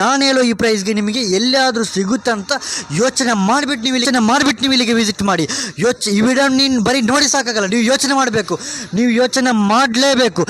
ನಾನು ಹೇಳೋ ಈ ಪ್ರೈಸ್ಗೆ ನಿಮಗೆ ಎಲ್ಲಾದರೂ ಸಿಗುತ್ತೆ ಅಂತ ಯೋಚನೆ ಮಾಡಿಬಿಟ್ಟು ನೀವು ಯೋಚನೆ ಮಾಡಿಬಿಟ್ಟು ನೀವು ಇಲ್ಲಿಗೆ ವಿಸಿಟ್ ಮಾಡಿ. ಯೋಚ ಈ ವಿಡಿಯೋ ನೀನು ಬರೀ ನೋಡಿ ಸಾಕಾಗಲ್ಲ. ನೀವು ಯೋಚನೆ ಮಾಡಬೇಕು. ನೀವು ಯೋಚನೆ ಮಾಡಲೇಬೇಕು.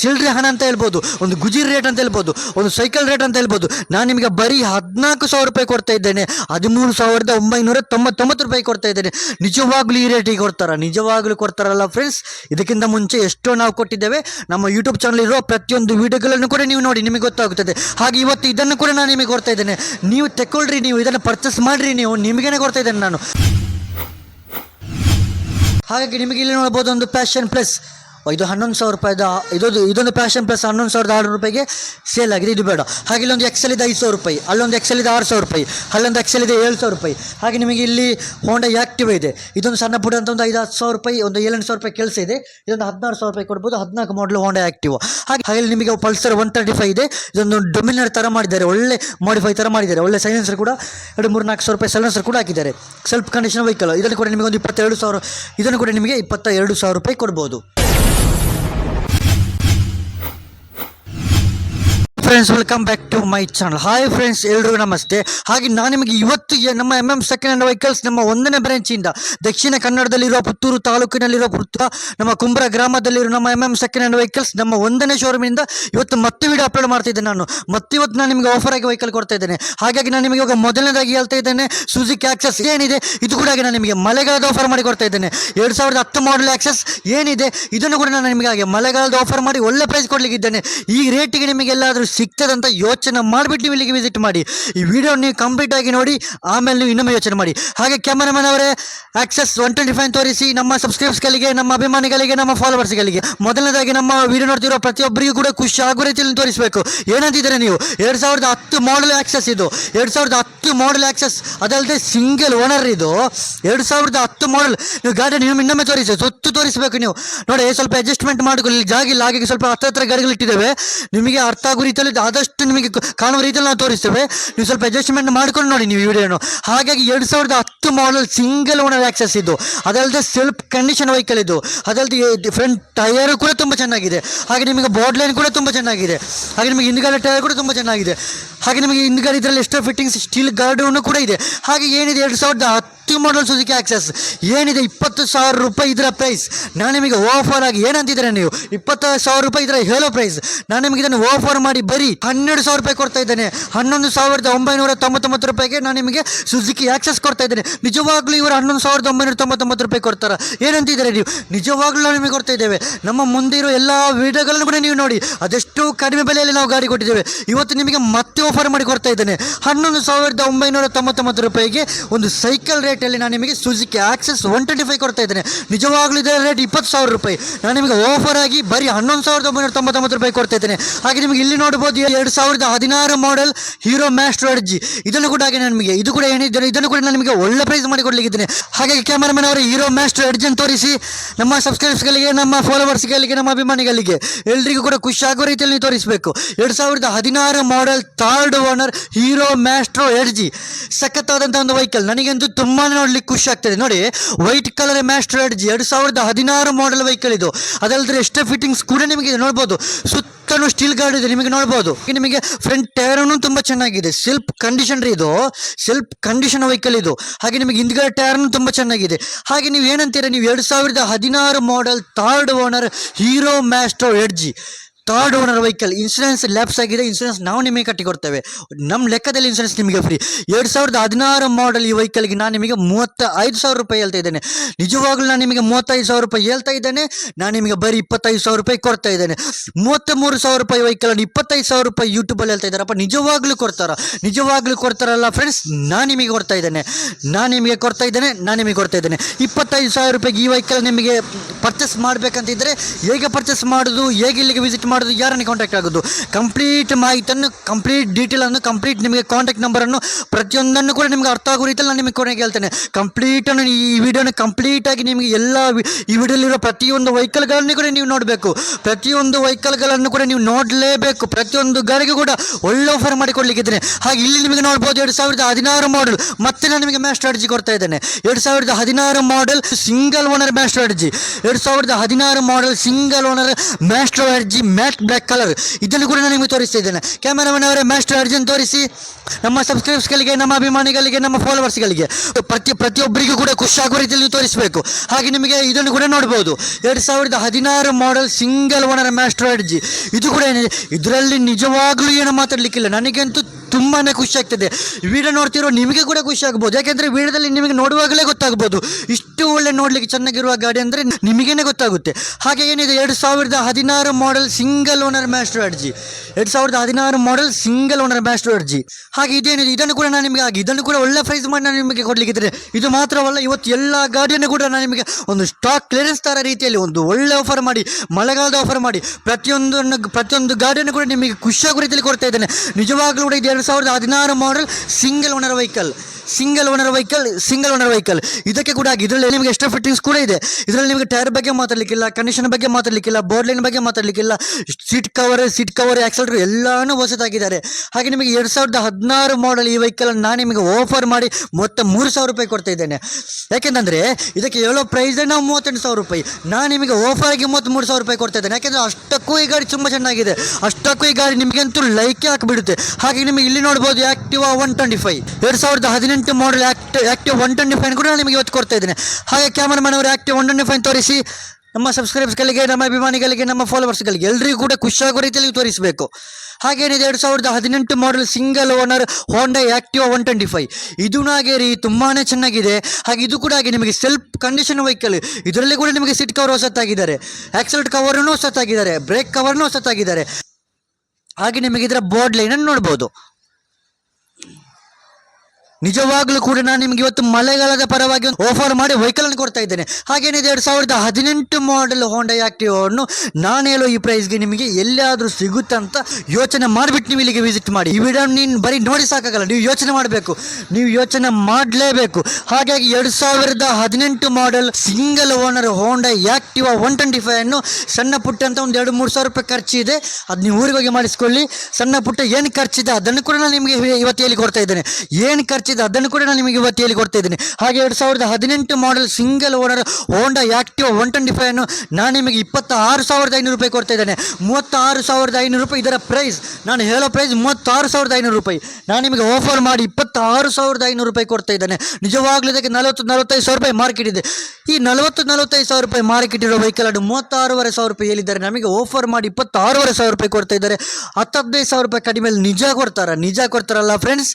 ಚಿಲ್ಲರೆ ಹಣ ಅಂತ ಹೇಳ್ಬೋದು, ಒಂದು ಗುಜಿರ್ ರೇಟ್ ಅಂತ ಹೇಳ್ಬೋದು, ಒಂದು ಸೈಕಲ್ ರೇಟ್ ಅಂತ ಹೇಳ್ಬೋದು. ನಾನು ನಿಮಗೆ ಬರೀ ಹದಿನಾಲ್ಕು ಸಾವಿರ ರೂಪಾಯಿ ಕೊಡ್ತಾ ಇದ್ದೇನೆ, ಹದಿಮೂರು ಸಾವಿರದ ಒಂಬೈನೂರ ತೊಂಬತ್ತೊಂಬತ್ತು ರೂಪಾಯಿ ಕೊಡ್ತಾ ಇದ್ದೇನೆ. ನಿಜವಾಗ್ಲೂ ಈ ರೇಟಿಗೆ ಕೊಡ್ತಾರ? ನಿಜವಾಗ್ಲೂ ಕೊಡ್ತಾರಲ್ಲ ಫ್ರೆಂಡ್ಸ್ ಇದಕ್ಕಿಂತ ಮುಂಚೆ ಎಷ್ಟೋ ನಾವು ಕೊಟ್ಟಿದ್ದೇವೆ. ನಮ್ಮ ಯೂಟ್ಯೂಬ್ ಚಾನಲ್ ಇರೋ ಪ್ರತಿಯೊಂದು ವಿಡಿಯೋಗಳನ್ನು ಕೂಡ ನೀವು ನೋಡಿ, ನಿಮಗೆ ಗೊತ್ತಾಗುತ್ತದೆ. ಹಾಗೆ ಇವತ್ತು ಇದನ್ನು ಕೂಡ ನಾನು ನಿಮಗೆ ಕೊಡ್ತಾ ಇದ್ದೇನೆ. ನೀವು ತೆಕ್ಕೊಳ್ರಿ, ನೀವು ಇದನ್ನು ಪರ್ಚೇಸ್ ಮಾಡಿರಿ, ನೀವು ನಿಮಗೇನೆ ಕೊಡ್ತಾ ಇದ್ದೇನೆ ನಾನು. ಹಾಗಾಗಿ ನಿಮಗೆ ಇಲ್ಲಿ ನೋಡ್ಬೋದು ಒಂದು ಪ್ಯಾಷನ್ ಪ್ಲಸ್ ಇದು ಹನ್ನೊಂದು ಸಾವಿರ ರೂಪಾಯಿದ, ಇದೊಂದು ಇದೊಂದು ಪ್ಯಾಷನ್ ಪ್ಲಸ್ ಹನ್ನೊಂದು ಸಾವಿರದ ಆರುನೂರು ರೂಪಾಯಿಗೆ ಸೇಲ್ ಆಗಿದೆ. ಇದು ಬೇಡ. ಹಾಗೆ ಇಲ್ಲೊಂದು ಎಕ್ಸೆಲ್ ಇದೆ ಐದು ಸಾವಿರ ರೂಪಾಯಿ, ಅಲ್ಲೊಂದು ಎಕ್ಸೆಲ್ ಇದೆ ಆರು ಸಾವಿರ ರೂಪಾಯಿ, ಅಲ್ಲೊಂದು ಎಕ್ಸೆಲ್ ಇದೆ ಏಳು ಸಾವಿರ ರೂಪಾಯಿ. ಹಾಗೆ ನಿಮಗೆ ಇಲ್ಲಿ ಹೋಂಡಾ ಆ್ಯಕ್ಟಿವ್ ಇದೆ. ಇದೊಂದು ಸಣ್ಣ ಪುಟ್ಟ ಅಂತ ಒಂದು ಐದು ಹತ್ತು ಸಾವಿರ ರೂಪಾಯಿ, ಒಂದು ಏಳೆಂಟು ಸಾವಿರ ರೂಪಾಯಿ ಕೆಲಸ ಇದೆ. ಇದೊಂದು ಹದಿನಾರು ಸಾವಿರ ರೂಪಾಯಿ ಕೊಡ್ಬೋದು. ಹದಿನಾಲ್ಕು ಮಾಡಲು ಹೋಂಡಾ ಆ್ಯಕ್ಟಿವ್ ಹಾಗೆ ಹಾಗೆ ನಿಮಗೆ ಪಲ್ಸರ್ ಒನ್ ತರ್ಟಿ ಫೈವ್ ಇದೆ. ಇದೊಂದು ಡೊಮಿನರ್ ಥರ ಮಾಡಿದ್ದಾರೆ. ಒಳ್ಳೆ ಮಾಡಿಫೈ ಥರ ಮಾಡಿದ್ದಾರೆ. ಒಳ್ಳೆ ಸೈಲೆನ್ಸರ್ ಕೂಡ, ಎರಡು ಮೂರು ನಾಲ್ಕು ಸಾವಿರ ರೂಪಾಯಿ ಸೈಲೆನ್ಸರ್ ಕೂಡ ಹಾಕಿದ್ದಾರೆ. ಸೆಲ್ಫ್ ಕಂಡೀಷನ್ ವೆಹಿಕಲ್ ಇದನ್ನು ಕೂಡ ನಿಮಗೆ ಒಂದು ಇಪ್ಪತ್ತೆರಡು ಸಾವಿರ, ಇದನ್ನು ಕೂಡ ನಿಮಗೆ ಇಪ್ಪತ್ತ ಎರಡು ಸಾವಿರ ರೂಪಾಯಿ ಕೊಡ್ಬೋದು. Friends welcome back to my channel hi friends ಎಲ್ರಿಗೂ ನಮಸ್ತೆ. ಹಾಗೆ ನಾನು ನಿಮಗೆ ಇವತ್ತು ನಮ್ಮ M M second hand vehicles ನಮ್ಮ ಒಂದನೇ ಬ್ರಾಂಚಿಂದ ದಕ್ಷಿಣ ಕನ್ನಡದಲ್ಲಿರುವ ಪುತ್ತೂರು ತಾಲೂಕಿನಲ್ಲಿರುವ ಪುತ್ತ ನಮ್ಮ ಕುಂಬ್ರ ಗ್ರಾಮದಲ್ಲಿರುವ ನಮ್ಮ M M second hand vehicles ನಮ್ಮ ಒಂದನೇ ಶೋರೂಮಿಂದ ಇವತ್ತು ಮತ್ತೆ ವಿಡಿಯೋ ಅಪ್ಲೋಡ್ ಮಾಡ್ತಿದ್ದೇನೆ ನಾನು. ಮತ್ತೆ ಇವತ್ತು ನಾನು ನಿಮಗೆ ಆಫರ್ ಆಗಿ ವೆಹಿಕಲ್ ಕೊಡ್ತಾ ಇದ್ದೇನೆ. ಹಾಗಾಗಿ ನಾನು ನಿಮಗೆ ಇವಾಗ ಮೊದಲನೇದಾಗಿ ಹೇಳ್ತಾ ಇದ್ದೇನೆ ಸುಜುಕಿ ಆಕ್ಸಸ್ ಏನಿದೆ, ಇದು ಕೂಡ ನಾನು ನಿಮಗೆ ಮಳೆಗಾಲದ ಆಫರ್ ಮಾಡಿ ಕೊಡ್ತಾ ಇದ್ದೇನೆ. ಎರಡು ಸಾವಿರದ ಹತ್ತು ಮಾಡಲ್ ಆಕ್ಸಸ್ ಏನಿದೆ, ಇದನ್ನು ಕೂಡ ನಾನು ನಿಮಗೆ ಹಾಗೆ ಮಳೆಗಾಲದ ಆಫರ್ ಮಾಡಿ ಒಳ್ಳೆ ಪ್ರೈಸ್ ಕೊಡಲಿಕ್ಕಿದ್ದೇನೆ ಈ ರೇಟಿಗೆ ನಿಮಗೆ ಎಲ್ಲಾದರೂ ಸಿಗ್ತದಂತ ಯೋಚನೆ ಮಾಡಿಬಿಟ್ಟು ನೀವು ಇಲ್ಲಿಗೆ ವಿಸಿಟ್ ಮಾಡಿ. ಈ ವಿಡಿಯೋ ನೀವು ಕಂಪ್ಲೀಟ್ ಆಗಿ ನೋಡಿ, ಆಮೇಲೆ ನೀವು ಇನ್ನೊಮ್ಮೆ ಯೋಚನೆ ಮಾಡಿ. ಹಾಗೆ ಕ್ಯಾಮರಾಮನ್ ಅವರೇ ಆಕ್ಸಸ್ ಒನ್ ಟ್ವೆಂಟಿ ಫೈವ್ ತೋರಿಸಿ ನಮ್ಮ ಸಬ್ಸ್ಕ್ರೈಬ್ಸ್ಗಳಿಗೆ ನಮ್ಮ ಅಭಿಮಾನಿಗಳಿಗೆ, ನಮ್ಮ ಫಾಲೋವರ್ಸ್ಗಳಿಗೆ ಮೊದಲನೇದಾಗಿ ನಮ್ಮ ವಿಡಿಯೋ ನೋಡ್ತಿರೋ ಪ್ರತಿಯೊಬ್ಬರಿಗೂ ಕೂಡ ಖುಷಿ ಆಗೋ ರೀತಿಯಲ್ಲಿ ತೋರಿಸಬೇಕು. ಏನಂತಿದ್ದಾರೆ ನೀವು? ಎರಡು ಸಾವಿರದ ಹತ್ತು ಮಾಡಲ್ ಆಕ್ಸಸ್ ಇದು. ಎರಡು ಸಾವಿರದ ಹತ್ತು ಮಾಡಲ್ ಆಕ್ಸಸ್ ಅದಲ್ಲದೆ ಸಿಂಗಲ್ ಓನರ್ ಇದು. ಎರಡು ಸಾವಿರದ ಹತ್ತು ಮಾಡಲ್ ನೀವು ಗಾಡಿ ನೀವು ಇನ್ನೊಮ್ಮೆ ತೋರಿಸಿ, ಸುತ್ತು ತೋರಿಸಬೇಕು ನೀವು. ನೋಡಿ, ಸ್ವಲ್ಪ ಅಡ್ಜಸ್ಟ್ಮೆಂಟ್ ಮಾಡಿಕೊಳ್ಳಿ. ಜಾಗಿಲ್ಲ ಹಾಗೆ ಸ್ವಲ್ಪ ಹತ್ತಿರ ಹತ್ರ ಗಾಡಿಗಳು ಇಟ್ಟಿದ್ದೇವೆ ನಿಮಗೆ ಅರ್ಥ ಆಗೋ ರೀತಿಯಲ್ಲಿ ಆದಷ್ಟು ನಿಮಗೆ ಕಾಣುವ ರೀತಿಯಲ್ಲಿ ನಾವು ತೋರಿಸ್ತೇವೆ. ನೀವು ಸ್ವಲ್ಪ ಅಡ್ಜಸ್ಟ್ಮೆಂಟ್ ಮಾಡ್ಕೊಂಡು ನೋಡಿ ನೀವು ವಿಡಿಯೋನು ಹಾಗಾಗಿ ಎರಡು ಸಾವಿರದ ಹತ್ತು ಮಾಡಲ್ ಸಿಂಗಲ್ ಓನರ್ ಆಕ್ಸಸ್ ಇದು. ಅದಲ್ಲದೆ ಸೆಲ್ಫ್ ಕಂಡೀಷನ್ ವೆಹಿಕಲ್ ಇದು. ಅದಲ್ಲದೆ ಫ್ರಂಟ್ ಟೈರ್ ಕೂಡ ತುಂಬ ಚೆನ್ನಾಗಿದೆ. ಹಾಗೆ ನಿಮಗೆ ಬಾಡ್ ಲೈನ್ ಕೂಡ ತುಂಬ ಚೆನ್ನಾಗಿದೆ. ಹಾಗೆ ನಿಮಗೆ ಹಿಂದ್ಗಡೆ ಟೈರ್ ಕೂಡ ತುಂಬ ಚೆನ್ನಾಗಿದೆ. ಹಾಗೆ ನಿಮಗೆ ಹಿಂದ್ಗಡೆ ಇದರಲ್ಲಿ ಎಷ್ಟೋ ಫಿಟ್ಟಿಂಗ್ಸ್ ಸ್ಟೀಲ್ ಗಾರ್ಡನ್ನು ಕೂಡ ಇದೆ. ಹಾಗೆ ಏನಿದೆ ಎರಡು ಸಾವಿರದ ಹತ್ತು ಮಾಡಲ್ ಸುಜುಕಿ ಆಕ್ಸಸ್ ಏನಿದೆ ಇಪ್ಪತ್ತು ಸಾವಿರ ರೂಪಾಯಿ ಇದರ ಪ್ರೈಸ್ ನಾನು ನಿಮಗೆ ಆಫರ್ ಆಗಿ ಏನಂತಿದ್ದೀರಾ ನೀವು? ಇಪ್ಪತ್ತು ಸಾವಿರ ರೂಪಾಯಿ ಇದರ ಹೇಳೋ ಪ್ರೈಸ್ ನಾನು ನಿಮಗೆ ಇದನ್ನು ಆಫರ್ ಮಾಡಿ ಬರೀ ಹನ್ನೆರಡು ಸಾವಿರ ರೂಪಾಯಿ ಕೊಡ್ತಾ ಇದ್ದೇನೆ. ಹನ್ನೊಂದು ಸಾವಿರದ ಒಂಬೈನೂರ ತೊಂಬತ್ತೊಂಬತ್ತು ರೂಪಾಯಿಗೆ ನಾನು ನಿಮಗೆ ಸುಜುಕಿ ಆಕ್ಸಸ್ ಕೊಡ್ತಾ ಇದ್ದೇನೆ. ನಿಜವಾಗ್ಲೂ ಇವರು ಹನ್ನೊಂದು ಸಾವಿರದ ಒಂಬೈನೂರ ತೊಂಬತ್ತೊಂಬತ್ತು ರೂಪಾಯಿ ಕೊಡ್ತಾರೆ? ಏನಂತಿದ್ದಾರೆ ನೀವು? ನಿಜವಾಗ್ಲೂ ನಾವು ನಿಮಗೆ ಕೊಡ್ತಾ ಇದ್ದೇವೆ. ನಮ್ಮ ಮುಂದಿರೋ ಎಲ್ಲ ವಿಡಿಯೋಗಳನ್ನು ಕೂಡ ನೀವು ನೋಡಿ. ಅದೆಷ್ಟು ಕಡಿಮೆ ಬೆಲೆಯಲ್ಲಿ ನಾವು ಗಾಡಿ ಕೊಟ್ಟಿದ್ದೇವೆ. ಇವತ್ತು ನಿಮಗೆ ಮತ್ತೆ ಆಫರ್ ಮಾಡಿ ಕೊಡ್ತಾ ಇದ್ದೇನೆ. ಹನ್ನೊಂದು ಸಾವಿರದ ಒಂಬೈನೂರ ತೊಂಬತ್ತೊಂಬತ್ತು ರೂಪಾಯಿಗೆ ಒಂದು ಸೈಕಲ್ ರೇಟಲ್ಲಿ ನಾನು ನಿಮಗೆ Suzuki Access one twenty five ಕೊಡ್ತಾ ಇದ್ದೇನೆ. ನಿಜವಾಗ್ಲೂ ಇದರ ರೇಟ್ ಇಪ್ಪತ್ತು ಸಾವಿರ ರೂಪಾಯಿ. ನಾನು ನಿಮಗೆ ಆಫರ್ ಆಗಿ ಬರೀ ಹನ್ನೊಂದು ಸಾವಿರದ ಒಂಬೈನೂರ ತೊಂಬತ್ತೊಂಬತ್ತು ರೂಪಾಯಿ ಕೊಡ್ತಾ ಇದ್ದೇನೆ. ಹಾಗೆ ನಿಮಗೆ ಇಲ್ಲಿ ನೋಡ್ಬೋದು ಎರಡು ಸಾವಿರದ ಹದಿನಾರು ಮಾಡೆಲ್ ಹೀರೋ ಮ್ಯಾಸ್ಟರ್ ಅರ್ಜಿ ಇದನ್ನು ಕೂಡ ಹಾಗೆ ನಿಮಗೆ, ಇದು ಕೂಡ ಏನಿದ್ದೇನೆ ಇದನ್ನು ಕೂಡ ನಾನು ನಿಮಗೆ ಒಳ್ಳೆ ಪ್ರೈಸ್ ಮಾಡಿ ಕೊಡ್ಲಿಕ್ಕಿದ್ದೇನೆ. ಹಾಗಾಗಿ ಕ್ಯಾಮರಾಮನ್ ಅವರು ಹೀರೋ ಮ್ಯಾಸ್ಟರ್ ಅಂತ ತೋರಿಸಿ. ನಮ್ಮ ಸಬ್ಸ್ಕ್ರೈಬರ್ಸ್ಗಳಿಗೆ ನಮ್ಮ ಫಾಲೋವರ್ಸ್ಗಳಿಗೆ ನಮ್ಮ ಅಭಿಮಾನಿಗಳಿಗೆ ಎಲ್ರಿಗೂ ಕೂಡ ಖುಷಿಯಾಗುವ ರೀತಿಯಲ್ಲಿ ತೋರಿಸಬೇಕು. ಎರಡು ಸಾವಿರದ ಹದಿನಾರು model third owner Hero Maestro Edge ಸಖತ್ತಾದಂಥ ಒಂದು ವೆಹಿಕಲ್ ನನಗಂತೂ ತುಂಬಾ ನೋಡ್ಲಿಕ್ಕೆ ಖುಷಿ ಆಗ್ತದೆ. ನೋಡಿ ವೈಟ್ ಕಲರ್ ಮ್ಯಾಸ್ಟ್ರೋ ಎಡ್ಜಿ ಎರಡು ಸಾವಿರದ ಹದಿನಾರು ಮಾಡೆಲ್ ವೆಹಿಕಲ್ ಇದು. ಅದಲ್ಲದೆ ಎಷ್ಟೇ ಫಿಟ್ಟಿಂಗ್ಸ್ ಕೂಡ ನಿಮಗೆ ನೋಡಬಹುದು ನೋಡ್ಬೋದು, ಸುತ್ತಲೂ ಸ್ಟೀಲ್ ಗಾರ್ಡ್ ಇದೆ. ನಿಮಗೆ ನೋಡ್ಬೋದು. ಈಗ ನಿಮಗೆ ಫ್ರಂಟ್ ಟೈರನ್ನು ತುಂಬಾ ಚೆನ್ನಾಗಿದೆ. ಸೆಲ್ಫ್ ಕಂಡೀಷನ್ ಇದು. ಸೆಲ್ಫ್ ಕಂಡೀಷನ್ ವೆಹಿಕಲ್ ಇದು. ಹಾಗೆ ನಿಮಗೆ ಹಿಂದ್ಗಡೆ ಟೈರ್ನು ತುಂಬಾ ಚೆನ್ನಾಗಿದೆ. ಹಾಗೆ ನೀವು ಏನಂತೀರಾ? ನೀವು ಎರಡು ಸಾವಿರದ ಹದಿನಾರು model third owner Hero Maestro Edge third owner vehicle insurance lapse ಆಗಿದೆ ಇನ್ಸೂರೆನ್ಸ್ ನಾವು ನಿಮಗೆ ಕಟ್ಟಿಕೊಡ್ತೇವೆ. ನಮ್ಮ ಲೆಕ್ಕದಲ್ಲಿ ಇನ್ಸೂರೆನ್ಸ್ ನಿಮಗೆ ಫ್ರೀ ಎರಡು ಸಾವಿರದ ಹದಿನಾರು ಮಾಡಲ್ ಈ ವೆಹಿಕಲ್ಗೆ ನಾನು ನಿಮಗೆ ಮೂವತ್ತ ಐದು ಸಾವಿರ ರೂಪಾಯಿ ಹೇಳ್ತಾ ಇದ್ದೇನೆ. ನಿಜವಾಗ್ಲೂ ನಾನು ನಿಮಗೆ ಮೂವತ್ತೈದು ಸಾವಿರ ರೂಪಾಯಿ ಹೇಳ್ತಾ ಇದ್ದೇನೆ, ನಾನು ನಿಮಗೆ ಬರೀ ಇಪ್ಪತ್ತೈದು ಸಾವಿರ ರೂಪಾಯಿ ಕೊಡ್ತಾ ಇದ್ದೇನೆ. ಮೂವತ್ತ ಮೂರು ಸಾವಿರ ರೂಪಾಯಿ ವೆಹಿಕಲ್ ಇಪ್ಪತ್ತೈದು ಸಾವಿರ ರೂಪಾಯಿ ಯೂಟ್ಯೂಬಲ್ಲಿ ಹೇಳ್ತಾ ಇದ್ದಾರಪ್ಪ ನಿಜವಾಗ್ಲೂ ಕೊಡ್ತಾರ? ನಿಜವಾಗ್ಲೂ ಕೊಡ್ತಾರಲ್ಲ ಫ್ರೆಂಡ್ಸ್ ನಾನು ನಿಮಗೆ ಕೊಡ್ತಾ ಇದ್ದೇನೆ. ನಾನು ನಿಮಗೆ ಕೊಡ್ತಾ ಇದ್ದೇನೆ, ನಾನು ನಿಮಗೆ ಕೊಡ್ತಾ ಇದ್ದೇನೆ. ಇಪ್ಪತ್ತೈದು ಸಾವಿರ ರೂಪಾಯಿಗೆ ಈ ವೆಹಿಕಲ್ ನಿಮಗೆ ಪರ್ಚೇಸ್ ಮಾಡಬೇಕಂತಿದ್ದರೆ ಹೇಗೆ ಪರ್ಚೇಸ್ ಮಾಡೋದು, ಹೇಗೆ ಇಲ್ಲಿಗೆ ವಿಸಿಟ್ ಮಾಡೋದು ಯಾರನ್ನು ಕಾಂಟ್ಯಾಕ್ಟ್ ಆಗೋದು? ಕಂಪ್ಲೀಟ್ ಮಾಹಿತಿಯನ್ನು ಕಂಪ್ಲೀಟ್ ಡೀಟೇಲನ್ನು ಕಂಪ್ಲೀಟ್ ನಿಮಗೆ ಕಾಂಟ್ಯಾಕ್ಟ್ ನಂಬರನ್ನು ಪ್ರತಿಯೊಂದನ್ನು ಕೂಡ ನಿಮಗೆ ಅರ್ಥ ಆಗೋ ರೀತಿಯಲ್ಲಿ ನಾನು ನಿಮಗೆ ಕೊನೆಗೆ ಹೇಳ್ತೇನೆ. ಕಂಪ್ಲೀಟನ್ನು ಈ ವಿಡಿಯೋನ ಕಂಪ್ಲೀಟಾಗಿ ನಿಮಗೆ ಎಲ್ಲ ಈ ವಿಡಿಯೋಲಿರೋ ಪ್ರತಿಯೊಂದು ವೆಹಿಕಲ್ಗಳನ್ನು ಕೂಡ ನೀವು ನೋಡಬೇಕು. ಪ್ರತಿಯೊಂದು ವೆಹಿಕಲ್ಗಳನ್ನು ಕೂಡ ನೀವು ನೋಡಲೇಬೇಕು. ಪ್ರತಿಯೊಂದು ಗಾಡಿಗೂ ಕೂಡ ಒಳ್ಳೆ ಆಫರ್ ಮಾಡಿ ಕೊಡ್ಲಿಕ್ಕಿದ್ದೇನೆ ಹಾಗೆ ಇಲ್ಲಿ ನಿಮಗೆ ನೋಡ್ಬೋದು ಎರಡು ಸಾವಿರದ ಹದಿನಾರು ಮಾಡಲ್ ಮತ್ತೆ ನಾನು ನಿಮಗೆ ಮ್ಯಾಚ್ ಸ್ಟ್ರಾಟಜಿ ಕೊಡ್ತಾ ಇದ್ದೇನೆ. ಎರಡು ಸಾವಿರದ ಹದಿನಾರು model single owner match strategy ಎರಡು ಸಾವಿರದ ಹದಿನಾರು model single owner match strategy matte black colour ಇದನ್ನು ಕೂಡ ನಾನು ನಿಮಗೆ ತೋರಿಸ್ತಾ ಇದ್ದೇನೆ. ಕ್ಯಾಮರಾಮನ್ ಅವರೇ ಮಾಸ್ಟರ್ ಅರ್ಜುನ್ ತೋರಿಸಿ. ನಮ್ಮ ಸಬ್ಸ್ಕ್ರೈಬ್ಸ್ಗಳಿಗೆ ನಮ್ಮ ಅಭಿಮಾನಿಗಳಿಗೆ, ನಮ್ಮ ಫಾಲೋವರ್ಸ್ಗಳಿಗೆ ಪ್ರತಿ, ಪ್ರತಿಯೊಬ್ಬರಿಗೂ ಕೂಡ ಖುಷಿಯಾಗುವ ರೀತಿಯಲ್ಲಿ ತೋರಿಸಬೇಕು. ಹಾಗೆ ನಿಮಗೆ ಇದನ್ನು ಕೂಡ ನೋಡ್ಬೋದು. ಎರಡು ಸಾವಿರದ ಹದಿನಾರು ಮಾಡೆಲ್ ಸಿಂಗಲ್ ಓನರ್ ಅರ್ಜಿ ಇದು ಕೂಡ ಏನಿದೆ? ಇದರಲ್ಲಿ ನಿಜವಾಗ್ಲೂ ಏನು ಮಾತಾಡಲಿಕ್ಕಿಲ್ಲ. ನನಗಂತೂ ತುಂಬಾ ಖುಷಿ ಆಗ್ತದೆ ವಿಡಿಯೋ ನೋಡ್ತಿರೋ ನಿಮಗೆ ಕೂಡ ಖುಷಿ ಆಗ್ಬೋದು ಯಾಕೆಂದರೆ ವಿಡಿಯೋದಲ್ಲಿ ನಿಮಗೆ ನೋಡುವಾಗಲೇ ಗೊತ್ತಾಗ್ಬೋದು. ಇಷ್ಟು ಒಳ್ಳೆ ನೋಡಲಿಕ್ಕೆ ಚೆನ್ನಾಗಿರುವ ಗಾಡಿ ಅಂದರೆ ನಿಮಗೇನೆ ಗೊತ್ತಾಗುತ್ತೆ. ಹಾಗೆ ಏನಿದೆ, ಎರಡು ಸಾವಿರದ ಹದಿನಾರು ಮಾಡೆಲ್ ಸಿಂಗಲ್ ಓನರ್ ಮ್ಯಾಸ್ಟರ್ ಅರ್ಜಿ ಎರಡು ಸಾವಿರದ ಹದಿನಾರು ಮಾಡೆಲ್ ಸಿಂಗಲ್ ಓನರ್ ಮ್ಯಾಸ್ಟರ್ ಅರ್ಜಿ ಹಾಗೆ ಇದೇನಿದೆ, ಇದನ್ನು ಕೂಡ ನಾನು ನಿಮಗೆ ಆಗಿ ಇದನ್ನು ಕೂಡ ಒಳ್ಳೆ ಪ್ರೈಸ್ ಮಾಡಿ ನಾನು ನಿಮಗೆ ಕೊಡಲಿಕ್ಕಿದ್ದೇನೆ ಇದು ಮಾತ್ರವಲ್ಲ, ಇವತ್ತು ಎಲ್ಲ ಗಾಡಿಯನ್ನು ಕೂಡ ನಾನು ನಿಮಗೆ ಒಂದು ಸ್ಟಾಕ್ ಕ್ಲಿಯರೆನ್ಸ್ ತರ ರೀತಿಯಲ್ಲಿ ಒಂದು ಒಳ್ಳೆ ಆಫರ್ ಮಾಡಿ, ಮಳೆಗಾಲದ ಆಫರ್ ಮಾಡಿ, ಪ್ರತಿಯೊಂದನ್ನು, ಪ್ರತಿಯೊಂದು ಗಾಡಿಯನ್ನು ಕೂಡ ನಿಮಗೆ ಖುಷಿಯಾಗುವ ರೀತಿಯಲ್ಲಿ ಕೊಡ್ತಾ ಇದ್ದೇನೆ. ನಿಜವಾಗ್ಲೂ ಕೂಡ ಇದು ಎರಡು ಸಾವಿರದ ಹದಿನಾರು model single owner vehicle single owner vehicle single owner vehicle ಇದಕ್ಕೆ ಕೂಡ ಇದರಲ್ಲಿ ನಿಮಗೆ ಎಕ್ಸ್ಟ್ರಾ ಫಿಟ್ಟಿಂಗ್ಸ್ ಕೂಡ ಇದೆ. ಇದರಲ್ಲಿ ನಿಮಗೆ ಟೈರ್ ಬಗ್ಗೆ ಮಾತಾಡಲಿಕ್ಕಿಲ್ಲ ಕಂಡೀಷನ್ ಬಗ್ಗೆ ಮಾತಾಡಲಿಕ್ಕಿಲ್ಲ ಬೋರ್ಡ್ಲೈನ್ ಬಗ್ಗೆ ಮಾತಾಡಲಿಕ್ಕಿಲ್ಲ ಸೀಟ್ ಕವರ್ ಸೀಟ್ ಕವರ್ ಆಕ್ಸಲ್ಟರ್ ಎಲ್ಲಾನು ಹೊಸದಾಗಿದ್ದಾರೆ. ಹಾಗೆ ನಿಮಗೆ ಎರಡು ಸಾವಿರದ ಹದಿನಾರು ಮಾಡಲ್ ಈ ವೆಹಿಕಲ್ ನಾನು ನಿಮಗೆ ಆಫರ್ ಮಾಡಿ ಮೊತ್ತ ಮೂರು ಸಾವಿರ ರೂಪಾಯಿ ಕೊಡ್ತಾ ಇದ್ದೇನೆ. ಯಾಕೆಂದರೆ ಇದಕ್ಕೆ ಹೇಳೋ ಪ್ರೈಸ್ ನಾವು ಮೂವತ್ತೆಂಟು ಸಾವಿರ ರೂಪಾಯಿ. ನಾನು ನಿಮಗೆ ಆಫರ್ಗೆ ಮೂವತ್ತ್ಮೂರು ಸಾವಿರ ರೂಪಾಯಿ ಕೊಡ್ತಾ ಇದ್ದೇನೆ. ಯಾಕೆಂದರೆ ಅಷ್ಟಕ್ಕೂ ಈ ಗಾಡಿ ತುಂಬ ಚೆನ್ನಾಗಿದೆ. ಅಷ್ಟಕ್ಕೂ ಈ ಗಾಡಿ ನಿಮಗಂತೂ ಲೈಕೆ ಹಾಕಿಬಿಡುತ್ತೆ. ಹಾಗೆ ನಿಮಗೆ ಇಲ್ಲಿ ನೋಡ್ಬೋದು ಆಕ್ಟಿವ್ ಒನ್ ಟ್ವೆಂಟಿ ಫೈವ್ ಎರಡು ಸಾವಿರದ ಹದಿನೆಂಟು model act active one twenty five ಕೂಡ ನಿಮಗೆ ಇವತ್ತು ಕೊಡ್ತಾ ಇದ್ದೇನೆ. ಹಾಗೆ ಕ್ಯಾಮರಾಮನ್ ಅವರು ಆಕ್ಟಿವ್ ಒನ್ ಟ್ವೆಂಟಿ ಫೈವ್ ತೋರಿಸಿ, ನಮ್ಮ ಸಬ್ಸ್ಕ್ರೈಬರ್ಸ್ಗಳಿಗೆ ನಮ್ಮ ಅಭಿಮಾನಿಗಳಿಗೆ, ನಮ್ಮ ಫಾಲೋವರ್ಸ್ಗಳಿಗೆ ಎಲ್ಲರಿಗೂ ಕೂಡ ಖುಷಿಯಾಗೋ ರೀತಿಯಲ್ಲಿ ತೋರಿಸಬೇಕು. ಹಾಗೇನಿದೆ, ಎರಡು ಸಾವಿರದ ಹದಿನೆಂಟು model single owner Honda Activa one twenty five ಇದು ರೀ ತುಂಬಾ ಚೆನ್ನಾಗಿದೆ. ಹಾಗೆ ಇದು ಕೂಡ ಹಾಗೆ ನಿಮಗೆ ಸೆಲ್ಫ್ ಕಂಡೀಷನ್ ವೆಹಿಕಲ್ ಇದರಲ್ಲಿ ಕೂಡ ನಿಮಗೆ ಸೀಟ್ ಕವರ್ ಹೊಸತ್ತಾಗಿದ್ದಾರೆ ಆಕ್ಸಲ್ಟ್ ಕವರ್ನೂ ಹೊಸತ್ತಾಗಿದ್ದಾರೆ ಬ್ರೇಕ್ ಕವರ್ನೂ ಹೊಸತ್ತಾಗಿದ್ದಾರೆ ಹಾಗೆ ನಿಮಗೆ ಇದರ ಬೋರ್ಡ್ ಲೈನನ್ನು ನೋಡ್ಬೋದು. ನಿಜವಾಗ್ಲೂ ಕೂಡ ನಾನು ನಿಮ್ಗೆ ಇವತ್ತು ಮಳೆಗಾಲದ ಪರವಾಗಿ ಒಂದು ಆಫರ್ ಮಾಡಿ ವೆಹಿಕಲ್ ಅನ್ನು ಕೊಡ್ತಾ ಇದ್ದೇನೆ. ಹಾಗೇನಿದೆ ಎರಡು ಸಾವಿರದ ಹದಿನೆಂಟು ಮಾಡೆಲ್ ಹೋಂಡಾ ಆಕ್ಟಿವನ್ನು ನಾನು ಹೇಳೋ ಈ ಪ್ರೈಸ್ಗೆ ನಿಮಗೆ ಎಲ್ಲಿಯಾದರೂ ಸಿಗುತ್ತೆ ಅಂತ ಯೋಚನೆ ಮಾಡಿಬಿಟ್ಟು ನೀವು ಇಲ್ಲಿಗೆ ವಿಸಿಟ್ ಮಾಡಿ. ಈ ವಿಡಿಯೋ ನೀನು ಬರೀ ನೋಡಿ ಸಾಕಾಗಲ್ಲ, ನೀವು ಯೋಚನೆ ಮಾಡಬೇಕು. ನೀವು ಯೋಚನೆ ಮಾಡಲೇಬೇಕು. ಹಾಗಾಗಿ ಎರಡು ಸಾವಿರದ ಹದಿನೆಂಟು model single owner Honda Activa one twenty five ಅನ್ನು ಸಣ್ಣ ಪುಟ್ಟ ಅಂತ ಒಂದು ಎರಡು ಮೂರು ಸಾವಿರ ರೂಪಾಯಿ ಖರ್ಚಿದೆ. ಅದು ನೀವು ಊರಿಗೆ ಹೋಗಿ ಮಾಡಿಸ್ಕೊಳ್ಳಿ. ಸಣ್ಣ ಪುಟ್ಟ ಏನು ಖರ್ಚಿದೆ ಅದನ್ನು ಕೂಡ ನಾನು ನಿಮಗೆ ಇವತ್ತು ಹೇಳಿ ಕೊಡ್ತಾ ಇದ್ದೇನೆ. ಏನು ಖರ್ಚಿದೆ ಅದನ್ನು ಕೂಡ ನಾನು ನಿಮಗೆ ಇವತ್ತು ಹೇಳಿ ಕೊಡ್ತಾ ಇದ್ದೀನಿ. ಹಾಗೆ ಎರಡು ಸಾವಿರದ ಹದಿನೆಂಟು model single owner Honda active one twenty five ಅನ್ನು ನಾನು ನಿಮಗೆ ಇಪ್ಪತ್ತಾರು ಸಾವಿರದ ಐನೂರು ರೂಪಾಯಿ ಕೊಡ್ತಾ ಇದ್ದೇನೆ. ಮೂವತ್ತಾರು ಸಾವಿರದ ಐನೂರು ರೂಪಾಯಿ ಇದರ ಪ್ರೈಸ್ ನಾನು ಹೇಳೋ ಪ್ರೈಸ್ ಮೂವತ್ತಾರು ಸಾವಿರದ ಐನೂರು ರೂಪಾಯಿ. ನಾನು ನಿಮಗೆ ಆಫರ್ ಮಾಡಿ ಇಪ್ಪತ್ತಾರು ಸಾವಿರದ ಐನೂರು ರೂಪಾಯಿ ಕೊಡ್ತಾ ಇದ್ದೇನೆ. ನಿಜವಾಗ್ಲೂ ಇದಕ್ಕೆ ನಲವತ್ತು, ನಲವತ್ತೈದು ಸಾವಿರ ರೂಪಾಯಿ ಮಾರ್ಕೆಟ್ ಇದೆ. ಈ ನಲವತ್ತು, ನಲವತ್ತೈದು ಸಾವಿರ ರೂಪಾಯಿ ಮಾರ್ಕೆಟ್ ಇರೋ ವೆಹಿಕಲ್ ಅದು ಮೂವತ್ತಾರೂವರೆ ಸಾವಿರ ರೂಪಾಯಿ ಹೇಳಿದ್ದಾರೆ. ನಮಗೆ ಆಫರ್ ಮಾಡಿ ಇಪ್ಪತ್ತಾರೂವರೆ ಸಾವಿರ ರೂಪಾಯಿ ಕೊಡ್ತಾ ಇದ್ದಾರೆ. ಹತ್ತು ಹದಿನೈದು ಸಾವಿರ ರೂಪಾಯಿ ಕಡಿಮೆ ನಿಜ ಕೊಡ್ತಾರ? ನಿಜ ಕೊಡ್ತಾರಲ್ಲ ಫ್ರೆಂಡ್ಸ್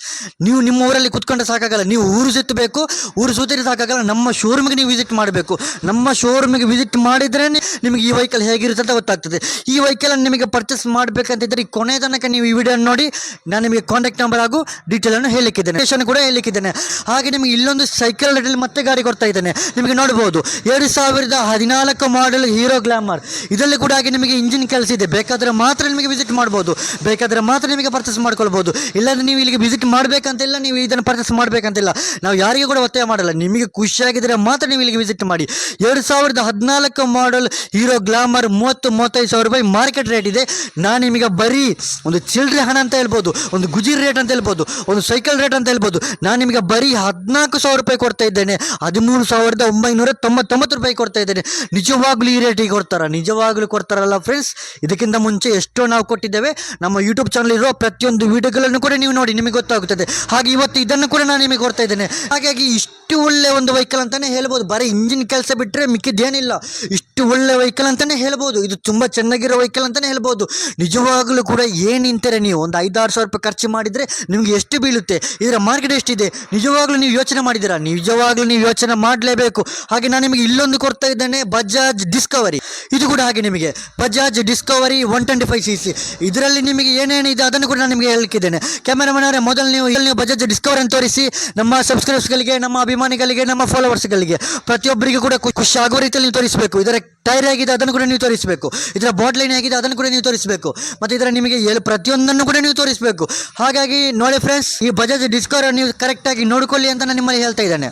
ನೀವು ನಿಮ್ಮ ಊರಲ್ಲಿ ಕುತ್ಕೊಂಡ್ರೆ ಸಾಕಾಗಲ್ಲ. ನೀವು ಊರು ಸುತ್ತಬೇಕು, ಊರು ಸುತ್ತಿದ್ರೆ ಸಾಕಾಗಲ್ಲ. ನಮ್ಮ ಶೋರೂಮಿಗೆ ನೀವು ವಿಸಿಟ್ ಮಾಡಬೇಕು. ನಮ್ಮ ಶೋರೂಮಿಗೆ ವಿಸಿಟ್ ಮಾಡಿದ್ರೆ ನಿಮಗೆ ಈ ವೆಹಿಕಲ್ ಹೇಗಿರುತ್ತೆ ಅಂತ ಗೊತ್ತಾಗ್ತದೆ. ಈ ವೆಹಿಕಲ್ ನಿಮಗೆ ಪರ್ಚೇಸ್ ಮಾಡಬೇಕಂತಿದ್ದರೆ ಈ ಕೊನೆ ತನಕ ನೀವು ಈ ವಿಡಿಯೋ ನೋಡಿ, ನಾನು ನಿಮಗೆ ಕಾಂಟ್ಯಾಕ್ಟ್ ನಂಬರ್ ಹಾಗೂ ಡೀಟೇಲ್ ಅನ್ನು ಹೇಳಿಕ್ಕಿದ್ದೇನೆ. ಸ್ಟೇಷನ್ ಕೂಡ ಹೇಳಿಕ್ಕಿದ್ದೇನೆ. ಹಾಗೆ ನಿಮಗೆ ಇಲ್ಲೊಂದು ಸೈಕಲ್ ರೇಟಲ್ಲಿ ಮತ್ತೆ ಗಾಡಿ ಕೊಡ್ತಾ ಇದ್ದೇನೆ. ನಿಮಗೆ ನೋಡ್ಬೋದು, ಎರಡು ಸಾವಿರದ ಹದಿನಾಲ್ಕು ಮಾಡಲ್ ಹೀರೋ ಗ್ಲಾಮರ್ ಇದರಲ್ಲಿ ಕೂಡ ಹಾಗೆ ನಿಮಗೆ ಇಂಜಿನ್ ಕೆಲಸ ಇದೆ. ಬೇಕಾದರೆ ಮಾತ್ರ ನಿಮಗೆ ವಿಸಿಟ್ ಮಾಡ್ಬೋದು. ಬೇಕಾದರೆ ಮಾತ್ರ ನಿಮಗೆ ಪರ್ಚೇಸ್ ಮಾಡ್ಕೊಳ್ಬೋದು. ಇಲ್ಲಾಂದ್ರೆ ನೀವು ಇಲ್ಲಿಗೆ ವಿಸಿಟ್ ಮಾಡಬೇಕಂತೆಲ್ಲ, ನೀವು ಇದನ್ನು ಪರ್ಚೇಸ್ ಮಾಡಬೇಕಂತಿಲ್ಲ. ನಾವು ಯಾರಿಗೂ ಕೂಡ ಒತ್ತಾಯ ಮಾಡಲ್ಲ. ನಿಮಗೆ ಖುಷಿಯಾಗಿದ್ದರೆ ಮಾತ್ರ ನೀವು ಇಲ್ಲಿಗೆ ವಿಸಿಟ್ ಮಾಡಿ. ಎರಡು ಸಾವಿರದ ಹದಿನಾಲ್ಕು ಮಾಡಲ್ ಹೀರೋ ಗ್ಲಾಮರ್ ಮೂವತ್ತು, ಮೂವತ್ತೈದು ಸಾವಿರ ರೂಪಾಯಿ ಮಾರ್ಕೆಟ್ ರೇಟ್ ಇದೆ. ನಾನು ನಿಮಗೆ ಬರೀ ಒಂದು ಚಿಲ್ಲರೆ ಹಣ ಅಂತ ಹೇಳ್ಬೋದು, ಒಂದು ಗುಜಿರ್ ರೇಟ್ ಅಂತ ಹೇಳ್ಬೋದು, ಒಂದು ಸೈಕಲ್ ರೇಟ್ ಅಂತ ಹೇಳ್ಬೋದು. ನಾನು ನಿಮಗೆ ಬರೀ ಹದಿನಾಲ್ಕು ಸಾವಿರ ರೂಪಾಯಿ ಕೊಡ್ತಾ ಇದ್ದೇನೆ. ಹದಿಮೂರು ಸಾವಿರದ ಒಂಬೈನೂರ ತೊಂಬತ್ತೊಂಬತ್ತು ರೂಪಾಯಿ ಕೊಡ್ತಾ ಇದ್ದೇನೆ. ನಿಜವಾಗ್ಲೂ ಈ ರೇಟಿಗೆ ಕೊಡ್ತಾರ? ನಿಜವಾಗ್ಲೂ ಕೊಡ್ತಾರಲ್ಲ ಫ್ರೆಂಡ್ಸ್ ಇದಕ್ಕಿಂತ ಮುಂಚೆ ಎಷ್ಟೋ ನಾವು ಕೊಟ್ಟಿದ್ದೇವೆ. ನಮ್ಮ ಯೂಟ್ಯೂಬ್ ಚಾನಲ್ ಇರೋ ಪ್ರತಿಯೊಂದು ವಿಡಿಯೋಗಳನ್ನು ಕೂಡ ನೀವು ನೋಡಿ, ನಿಮಗೆ ಗೊತ್ತಾಗುತ್ತದೆ. ಹಾಗೆ ಇವತ್ತು ಇದನ್ನು ಕೂಡ ನಾನು ನಿಮಗೆ ಕೊಡ್ತಾ ಇದ್ದೇನೆ. ಹಾಗಾಗಿ ಇಷ್ಟು ಒಳ್ಳೆ ಒಂದು ವೆಹಿಕಲ್ ಅಂತಾನೆ ಹೇಳ್ಬೋದು. ಬರೀ ಇಂಜಿನ್ ಕೆಲಸ ಬಿಟ್ಟರೆ ಮಿಕ್ಕಿದ್ದೇನಿಲ್ಲ. ಇಷ್ಟು ಒಳ್ಳೆ ವೆಹಿಕಲ್ ಅಂತಾನೆ ಹೇಳ್ಬೋದು. ಇದು ತುಂಬ ಚೆನ್ನಾಗಿರೋ ವೆಹಿಕಲ್ ಅಂತಾನೆ ಹೇಳ್ಬೋದು. ನಿಜವಾಗ್ಲೂ ಕೂಡ ಏನು ನಿಂತಾರೆ ನೀವು? ಒಂದು ಐದಾರು ಸಾವಿರ ರೂಪಾಯಿ ಖರ್ಚು ಮಾಡಿದರೆ ನಿಮಗೆ ಎಷ್ಟು ಬೀಳುತ್ತೆ? ಇದರ ಮಾರ್ಕೆಟ್ ಎಷ್ಟಿದೆ? ನಿಜವಾಗ್ಲೂ ನೀವು ಯೋಚನೆ ಮಾಡಿದ್ದೀರಾ? ನಿಜವಾಗ್ಲೂ ನೀವು ಯೋಚನೆ ಮಾಡಲೇಬೇಕು. ಹಾಗೆ ನಾನು ನಿಮಗೆ ಇಲ್ಲೊಂದು ಕೊಡ್ತಾ ಇದ್ದೇನೆ. ಬಜಾಜ್ ಡಿಸ್ಕವರಿ ಇದು ಕೂಡ ಹಾಗೆ ನಿಮಗೆ. Bajaj Discovery one twenty five CC C ಇದರಲ್ಲಿ ನಿಮಗೆ ಏನೇನಿದೆ ಅದನ್ನು ಕೂಡ ನಾನು ನಿಮಗೆ ಹೇಳ್ತಿದ್ದೇನೆ ಕ್ಯಾಮೆರಾಮನ್ ಅವರೇ, ಮೊದಲು ನೀವು ಇಲ್ಲಿ ನೀವು ಬಜಾಜ್ ಡಿಸ್ಕವರ್ ಅಂತ ತೋರಿಸಿ ನಮ್ಮ ಸಬ್ಸ್ಕ್ರೈಬರ್ಸ್ಗಳಿಗೆ ನಮ್ಮ ಅಭಿಮಾನಿಗಳಿಗೆ, ನಮ್ಮ ಫಾಲೋವರ್ಸ್ಗಳಿಗೆ ಪ್ರತಿಯೊಬ್ಬರಿಗೂ ಕೂಡ ಖುಷಿ ಆಗುವ ರೀತಿಯಲ್ಲಿ ನೀವು ತೋರಿಸಬೇಕು. ಇದರ ಟೈರ್ ಆಗಿದೆ, ಅದನ್ನು ಕೂಡ ನೀವು ತೋರಿಸಬೇಕು. ಇದರ ಬಾಟ್ಲೈನ್ ಆಗಿದೆ, ಅದನ್ನು ಕೂಡ ನೀವು ತೋರಿಸಬೇಕು. ಮತ್ತು ಇದರ ನಿಮಗೆ ಪ್ರತಿಯೊಂದನ್ನು ಕೂಡ ನೀವು ತೋರಿಸಬೇಕು. ಹಾಗಾಗಿ ನೋಡಿ ಫ್ರೆಂಡ್ಸ್ ಈ ಬಜಾಜ್ ಡಿಸ್ಕವರ್ ನೀವು ಕರೆಕ್ಟಾಗಿ ನೋಡಿಕೊಳ್ಳಿ ಅಂತ ನಾನು ನಿಮ್ಮಲ್ಲಿ ಹೇಳ್ತಾ ಇದ್ದೇನೆ.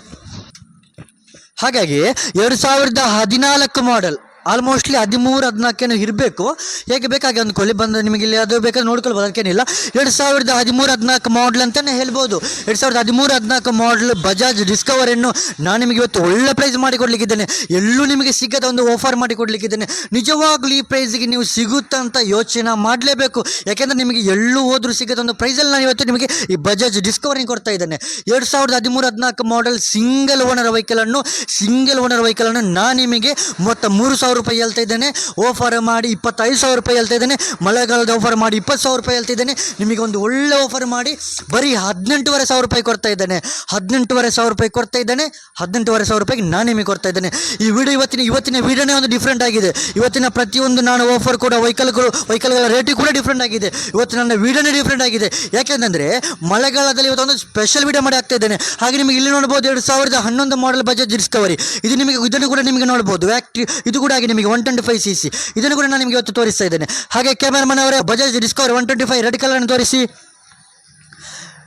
ಹಾಗಾಗಿ ಎರಡು ಸಾವಿರದ ಹದಿನಾಲ್ಕು ಮಾಡೆಲ್ ಆಲ್ಮೋಸ್ಟ್ಲಿ ಹದಿಮೂರು, ಹದಿನಾಲ್ಕೇನು ಇರಬೇಕು. ಹೇಗೆ ಬೇಕಾಗಿ ಅಂದ್ಕೊಳ್ಳಿ ಬಂದು ನಿಮಗೆ ಇಲ್ಲಿ ಅದು ಬೇಕಾದ್ರೆ ನೋಡ್ಕೊಳ್ಬೋದು, ಅದಕ್ಕೇನಿಲ್ಲ. ಎರಡು ಸಾವಿರದ ಹದಿಮೂರು, ಹದಿನಾಲ್ಕು ಮಾಡಲ್ ಅಂತಲೇ ಹೇಳ್ಬೋದು. ಎರಡು ಸಾವಿರದ ಹದಿಮೂರು, ಹದಿನಾಲ್ಕು ಮಾಡಲ್ ಬಜಾಜ್ ಡಿಸ್ಕವರನ್ನು ನಾನು ನಿಮಗೆ ಇವತ್ತು ಒಳ್ಳೆ ಪ್ರೈಸ್ ಮಾಡಿ ಕೊಡ್ಲಿಕ್ಕಿದ್ದೇನೆ. ಎಲ್ಲೂ ನಿಮಗೆ ಸಿಗದ ಒಂದು ಆಫರ್ ಮಾಡಿ ಕೊಡ್ಲಿಕ್ಕಿದ್ದೇನೆ. ನಿಜವಾಗ್ಲೂ ಈ ಪ್ರೈಸ್ಗೆ ನೀವು ಸಿಗುತ್ತಾ ಅಂತ ಯೋಚನೆ ಮಾಡಲೇಬೇಕು. ಯಾಕೆಂದರೆ ನಿಮಗೆ ಎಲ್ಲೂ ಹೋದರೂ ಸಿಗದ ಒಂದು ಪ್ರೈಸಲ್ಲಿ ನಾನು ಇವತ್ತು ನಿಮಗೆ ಈ ಬಜಾಜ್ ಡಿಸ್ಕವರಿಂಗ್ ಕೊಡ್ತಾ ಇದ್ದೇನೆ. ಎರಡು ಸಾವಿರದ ಹದಿಮೂರು, ಹದಿನಾಲ್ಕು ಮಾಡಲ್ ಸಿಂಗಲ್ ಓನರ್ ವೆಹಿಕಲನ್ನು ಸಿಂಗಲ್ ಓನರ್ ವೆಹಿಕಲನ್ನು ನಾನು ನಿಮಗೆ ಮೊತ್ತ ಮೂರು ರೂಪಾಯಿ ಹೇಳ್ತಾ ಇದ್ದೇನೆ. ಆಫರ್ ಮಾಡಿ ಇಪ್ಪತ್ತೈದು ಸಾವಿರ ರೂಪಾಯಿ ಹೇಳ್ತಾ ಇದ್ದಾನೆ. ಮಳೆಗಾಲದ ಆಫರ್ ಮಾಡಿ ಇಪ್ಪತ್ತು ಸಾವಿರ ರೂಪಾಯಿ ಹೇಳ್ತಾ ಇದ್ದೇನೆ. ನಿಮಗೆ ಒಂದು ಒಳ್ಳೆ ಆಫರ್ ಮಾಡಿ ಬರೀ ಹದಿನೆಂಟುವರೆ ಸಾವಿರ ರೂಪಾಯಿ ಕೊಡ್ತಾ ಇದ್ದಾನೆ. ಹದಿನೆಂಟುವರೆ ಸಾವಿರ ರೂಪಾಯಿ ಕೊಡ್ತಾ ಇದ್ದಾನೆ. ಹದಿನೆಂಟುವರೆ ಸಾವಿರ ರೂಪಾಯಿಗೆ ನಾನು ನಿಮಗೆ ಕೊಡ್ತಾ ಇದ್ದೇನೆ. ಈ ವಿಡಿಯೋ ಇವತ್ತಿನ ಇವತ್ತಿನ ವಿಡಿಯೋನೇ ಒಂದು ಡಿಫ್ರೆಂಟ್ ಆಗಿದೆ. ಇವತ್ತಿನ ಪ್ರತಿಯೊಂದು ನಾನು ಆಫರ್ ಕೂಡ ವೆಹಿಕಲ್ಗಳು ವೆಹಿಕಲ್ಗಳ ರೇಟು ಕೂಡ ಡಿಫ್ರೆಂಟ್ ಆಗಿದೆ. ಇವತ್ತು ನನ್ನ ವಿಡಿಯೋನೇ ಡಿಫ್ರೆಂಟ್ ಆಗಿದೆ. ಯಾಕೆಂದರೆ ಮಳೆಗಾಲದಲ್ಲಿ ಇವತ್ತೊಂದು ಸ್ಪೆಷಲ್ ವಿಡಿಯೋ ಮಾಡಿ ಆಗ್ತಾ ಇದ್ದೇನೆ. ಹಾಗೆ ನಿಮಗೆ ಇಲ್ಲಿ ನೋಡ್ಬೋದು ಎರಡು ಸಾವಿರದ ಹನ್ನೊಂದು ಮಾಡೆಲ್ ಬಜೆಟ್ ಡಿಸ್ಕವರಿ ಇದು ನಿಮಗೆ ಇದನ್ನು ಕೂಡ ನಿಮಗೆ ನೋಡ್ಬೋದು. ವ್ಯಾಕ್ಟ್ರಿ ಇದು ಕೂಡ ಹಾಗೆ ನಿಮಗೆ one twenty five C C ಇದನ್ನು ಕೂಡ ನಾನು ನಿಮಗೆ ಇವತ್ತು ತೋರಿಸ್ತಾ ಇದ್ದೇನೆ. ಹಾಗೆ ಕ್ಯಾಮರಾಮನ್ ಅವರೇ Bajaj Discover one twenty five red colour ತೋರಿಸಿ.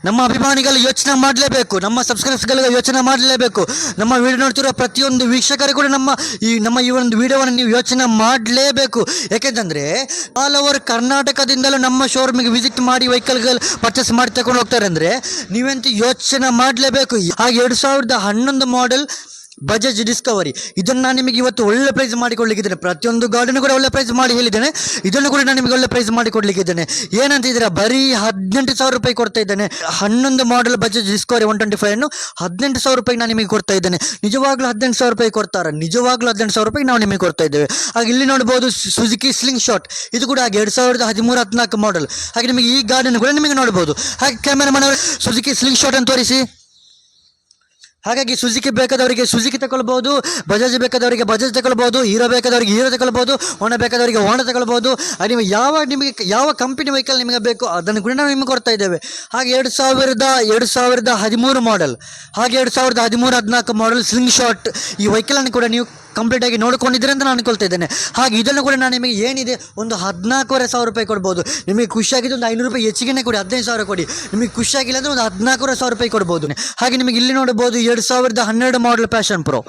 ನಮ್ಮ ಅಭಿಮಾನಿಗಳು ಯೋಚನೆ ಮಾಡಲೇಬೇಕು. ನಮ್ಮ ಸಬ್ಸ್ಕ್ರೈಬ್ಸ್ಗಳಿಗೆ ಯೋಚನೆ ಮಾಡಲೇಬೇಕು. ನಮ್ಮ ವಿಡಿಯೋ ನೋಡ್ತಿರೋ ಪ್ರತಿಯೊಂದು ವೀಕ್ಷಕರು ಕೂಡ ನಮ್ಮ ಈ ನಮ್ಮ ಈ ಒಂದು ವಿಡಿಯೋವನ್ನು ನೀವು ಯೋಚನೆ ಮಾಡಲೇಬೇಕು. ಯಾಕೆಂತಂದರೆ ಆಲ್ ಓವರ್ ಕರ್ನಾಟಕದಿಂದಲೂ ನಮ್ಮ ಶೋರೂಮಿಗೆ ವಿಸಿಟ್ ಮಾಡಿ ವೆಹಿಕಲ್ಗಳು ಪರ್ಚೇಸ್ ಮಾಡಿ ತಗೊಂಡು ಹೋಗ್ತಾರೆ ಅಂದರೆ ನೀವಂತೂ ಯೋಚನೆ ಮಾಡಲೇಬೇಕು. ಹಾಗೆ ಎರಡು ಸಾವಿರದ ಹನ್ನೊಂದು ಮಾಡೆಲ್ ಬಜಾಜ್ ಡಿಸ್ಕವರಿ ಇದನ್ನು ನಾನು ನಿಮಗೆ ಇವತ್ತು ಒಳ್ಳೆ ಪ್ರೈಸ್ ಮಾಡಿಕೊಡ್ಲಿಕ್ಕಿದ್ದೇನೆ. ಪ್ರತಿಯೊಂದು ಗಾಡಿನೂ ಕೂಡ ಒಳ್ಳೆ ಪ್ರೈಸ್ ಮಾಡಿ ಹೇಳಿದ್ದೇನೆ. ಇದನ್ನು ಕೂಡ ನಾನು ನಿಮಗೆ ಒಳ್ಳೆ ಪ್ರೈಸ್ ಮಾಡಿ ಏನಂತ ಏನಂತಿದ್ದೀರಾ? ಬರೀ ಹದಿನೆಂಟು ಸಾವಿರ ರೂಪಾಯಿ ಕೊಡ್ತಾ ಇದ್ದೇನೆ. ಹನ್ನೊಂದು model Bajaj Discovery one twenty five ಅನ್ನು ಹದಿನೆಂಟು ಸಾವಿರ ರೂಪಾಯಿ ನಾನು ನಿಮಗೆ ಕೊಡ್ತಾ ಇದ್ದೇನೆ. ನಿಜವಾಗ್ಲೂ ಹದಿನೆಂಟು ಸಾವಿರ ರೂಪಾಯಿ ಕೊಡ್ತಾರೆ? ನಿಜವಾಗ್ಲೂ ಹದಿನೆಂಟು ಸಾವಿರ ರೂಪಾಯಿ ನಾವು ನಿಮಗೆ ಕೊಡ್ತಾ ಇದ್ದೇವೆ. ಹಾಗೆ ಇಲ್ಲಿ ನೋಡ್ಬೋದು ಸುಜುಕಿ ಸ್ಲಿಂಗ್ ಶಾಟ್ ಇದು ಕೂಡ ಹಾಗೆ ಎರಡು ಸಾವಿರದ ಹದಿಮೂರು ಹದಿನಾಲ್ಕು ಮಾಡಲ್ ಹಾಗೆ ನಿಮಗೆ ಈ ಗಾಡಿನ ಕೂಡ ನಿಮಗೆ ನೋಡ್ಬೋದು. ಹಾಗೆ ಕ್ಯಾಮೆರಾಮನ್ ಅವರು ಸುಜುಕಿ ಸ್ಲಿಂಗ್ ಶಾಟ್ ಅಂತ ತೋರಿಸಿ. ಹಾಗಾಗಿ ಸುಜುಕಿ ಬೇಕಾದವರಿಗೆ ಸುಜುಕಿ ತಗೊಳ್ಬೋದು ಬಜಾಜ್ ಬೇಕಾದವರಿಗೆ ಬಜಾಜ್ ತಗೊಳ್ಬೋದು ಹೀರೋ ಬೇಕಾದವರಿಗೆ ಹೀರೋ ತಗೊಳ್ಬೋದು ಹೋಂಡ ಬೇಕಾದವರಿಗೆ ಓಣ ತಗೊಳ್ಬೋದು ನಿಮಗೆ ಯಾವ ನಿಮಗೆ, ಯಾವ ಕಂಪನಿ ವೆಹಿಕಲ್ ನಿಮಗೆ ಬೇಕು, ಅದನ್ನು ಕೂಡ ನಾವು ನಿಮಗೆ ಕೊಡ್ತಾ ಇದ್ದೇವೆ. ಹಾಗೆ ಎರಡು ಸಾವಿರದ ಎರಡು ಸಾವಿರದ ಹದಿಮೂರು ಮಾಡೆಲ್ ಹಾಗೆ ಎರಡು ಸಾವಿರದ ಹದಿಮೂರು ಹದಿನಾಲ್ಕು ಮಾಡೆಲ್ ಸ್ಲಿಂಗ್ ಶಾಟ್ ಈ ವೆಹಿಕಲನ್ನು ಕೂಡ ನೀವು ಕಂಪ್ಲೀಟಾಗಿ ನೋಡ್ಕೊಂಡಿದ್ದೀರಿ ಅಂತ ನಾನು ಅನ್ಕೊಳ್ತಾ ಇದ್ದೇನೆ. ಹಾಗೆ ಇದನ್ನು ಕೂಡ ನಾನು ನಿಮಗೆ ಏನಿದೆ, ಒಂದು ಹದಿನಾಲ್ಕೂವರೆ ಸಾವಿರ ರೂಪಾಯಿ ಕೊಡ್ಬೋದು. ನಿಮಗೆ ಖುಷಿಯಾಗಿದ್ದು ಒಂದು ಐನೂರು ರೂಪಾಯಿ ಹೆಚ್ಚಿಗೆ ಕೊಡಿ, ಹದಿನೈದು ಸಾವಿರ ಕೊಡಿ. ನಿಮಗೆ ಖುಷಿಯಾಗಿಲ್ಲ ಅಂದರೆ ಒಂದು ಹದಿನಾಲ್ಕೂವರೆ ಸಾವಿರ ರೂಪಾಯಿ ಕೊಡ್ಬೋದು. ಹಾಗೆ ನಿಮಗೆ ಇಲ್ಲಿ ನೋಡ್ಬೋದು ಎರಡು ಸಾವಿರದ ಹನ್ನೆರಡು ಮಾಡಲ್ ಪ್ಯಾಷನ್ ಪ್ರೋ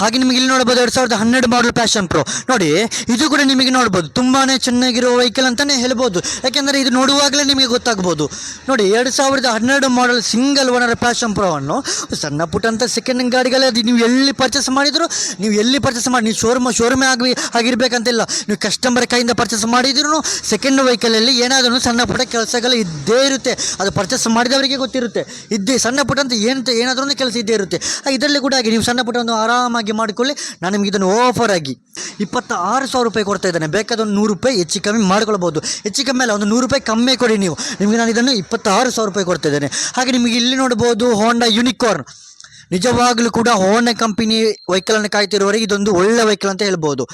ಹಾಗೆ ನಿಮಗೆ ಇಲ್ಲಿ ನೋಡಬಹುದು ಎರಡು ಸಾವಿರದ ಹನ್ನೆರಡು ಮಾಡಲ್ ಪ್ಯಾಷನ್ ಪ್ರೋ ನೋಡಿ, ಇದು ಕೂಡ ನಿಮಗೆ ನೋಡ್ಬೋದು. ತುಂಬಾ ಚೆನ್ನಾಗಿರೋ ವೆಹಿಕಲ್ ಅಂತಲೇ ಹೇಳ್ಬೋದು. ಯಾಕೆಂದರೆ ಇದು ನೋಡುವಾಗಲೇ ನಿಮಗೆ ಗೊತ್ತಾಗ್ಬೋದು. ನೋಡಿ, ಎರಡು ಸಾವಿರದ ಹನ್ನೆರಡು ಮಾಡಲ್ ಸಿಂಗಲ್ ಓನರ್ ಪ್ಯಾಷನ್ ಪ್ರೋವನ್ನು ಸಣ್ಣ ಅಂತ ಸೆಕೆಂಡ್ ಗಾಡಿಗಳೇ ಅದು ನೀವು ಎಲ್ಲಿ ಪರ್ಚೇಸ್ ಮಾಡಿದ್ರು, ನೀವು ಎಲ್ಲಿ ಪರ್ಚೇಸ್ ಮಾಡಿ, ನೀವು ಶೋರೂಮ್ ಶೋರೂಮೇ ಆಗಿ, ಆಗಿರ್ಬೇಕಂತಿಲ್ಲ. ನೀವು ಕಸ್ಟಮರ್ ಕೈಯಿಂದ ಪರ್ಚೇಸ್ ಮಾಡಿದ್ರು ಸೆಕೆಂಡ್ ವೆಹಿಕಲಲ್ಲಿ ಏನಾದರೂ ಸಣ್ಣ ಪುಟ್ಟ ಕೆಲಸಗಳು ಇದ್ದೇ ಇರುತ್ತೆ. ಅದು ಪರ್ಚೇಸ್ ಮಾಡಿದವರಿಗೆ ಗೊತ್ತಿರುತ್ತೆ. ಇದ್ದೇ ಸಣ್ಣ ಪುಟ್ಟ ಅಂತ ಏನಂತ ಏನಾದರೂ ಕೆಲಸ ಇದ್ದೇ ಇರುತ್ತೆ. ಇದರಲ್ಲಿ ಕೂಡ ಹಾಗೆ ನೀವು ಸಣ್ಣ ಪುಟ್ಟ ಒಂದು ಆರಾಮಾಗಿ ಮಾಡಿಕೊಳ್ಳಿ. ನಾನು ನಿಮಗೆ ಇದನ್ನು ಆಫರ್ ಆಗಿ ಇಪ್ಪತ್ತ ಆರು ಸಾವಿರ ರೂಪಾಯಿ ಕೊಡ್ತಾ ಇದ್ದಾನೆ. ಬೇಕಾದ ಒಂದು ನೂರು ರೂಪಾಯಿ ಹೆಚ್ಚು ಕಮ್ಮಿ ಮಾಡ್ಕೊಳ್ಬೋದು ಹೆಚ್ಚು ಕಮ್ಮಿ ಅಲ್ಲ, ಒಂದು ನೂರು ರೂಪಾಯಿ ಕಮ್ಮಿ ಕೊಡಿ ನೀವು. ನಿಮಗೆ ನಾನು ಇದನ್ನು ಇಪ್ಪತ್ತಾರು ಸಾವಿರ ರೂಪಾಯಿ ಕೊಡ್ತಾ ಇದ್ದೇನೆ. ಹಾಗೆ ನಿಮಗೆ ಇಲ್ಲಿ ನೋಡ್ಬೋದು ಹೋಂಡಾ ಯೂನಿಕಾರ್ನ್ ನಿಜವಾಗ್ಲೂ ಕೂಡ ಹೋಂಡಾ ಕಂಪನಿ ವೆಹಿಕಲನ್ನು ಕಾಯ್ತಿರುವವರಿಗೆ ಇದೊಂದು ಒಳ್ಳೆ ವೆಹಿಕಲ್ ಅಂತ ಹೇಳ್ಬೋದು.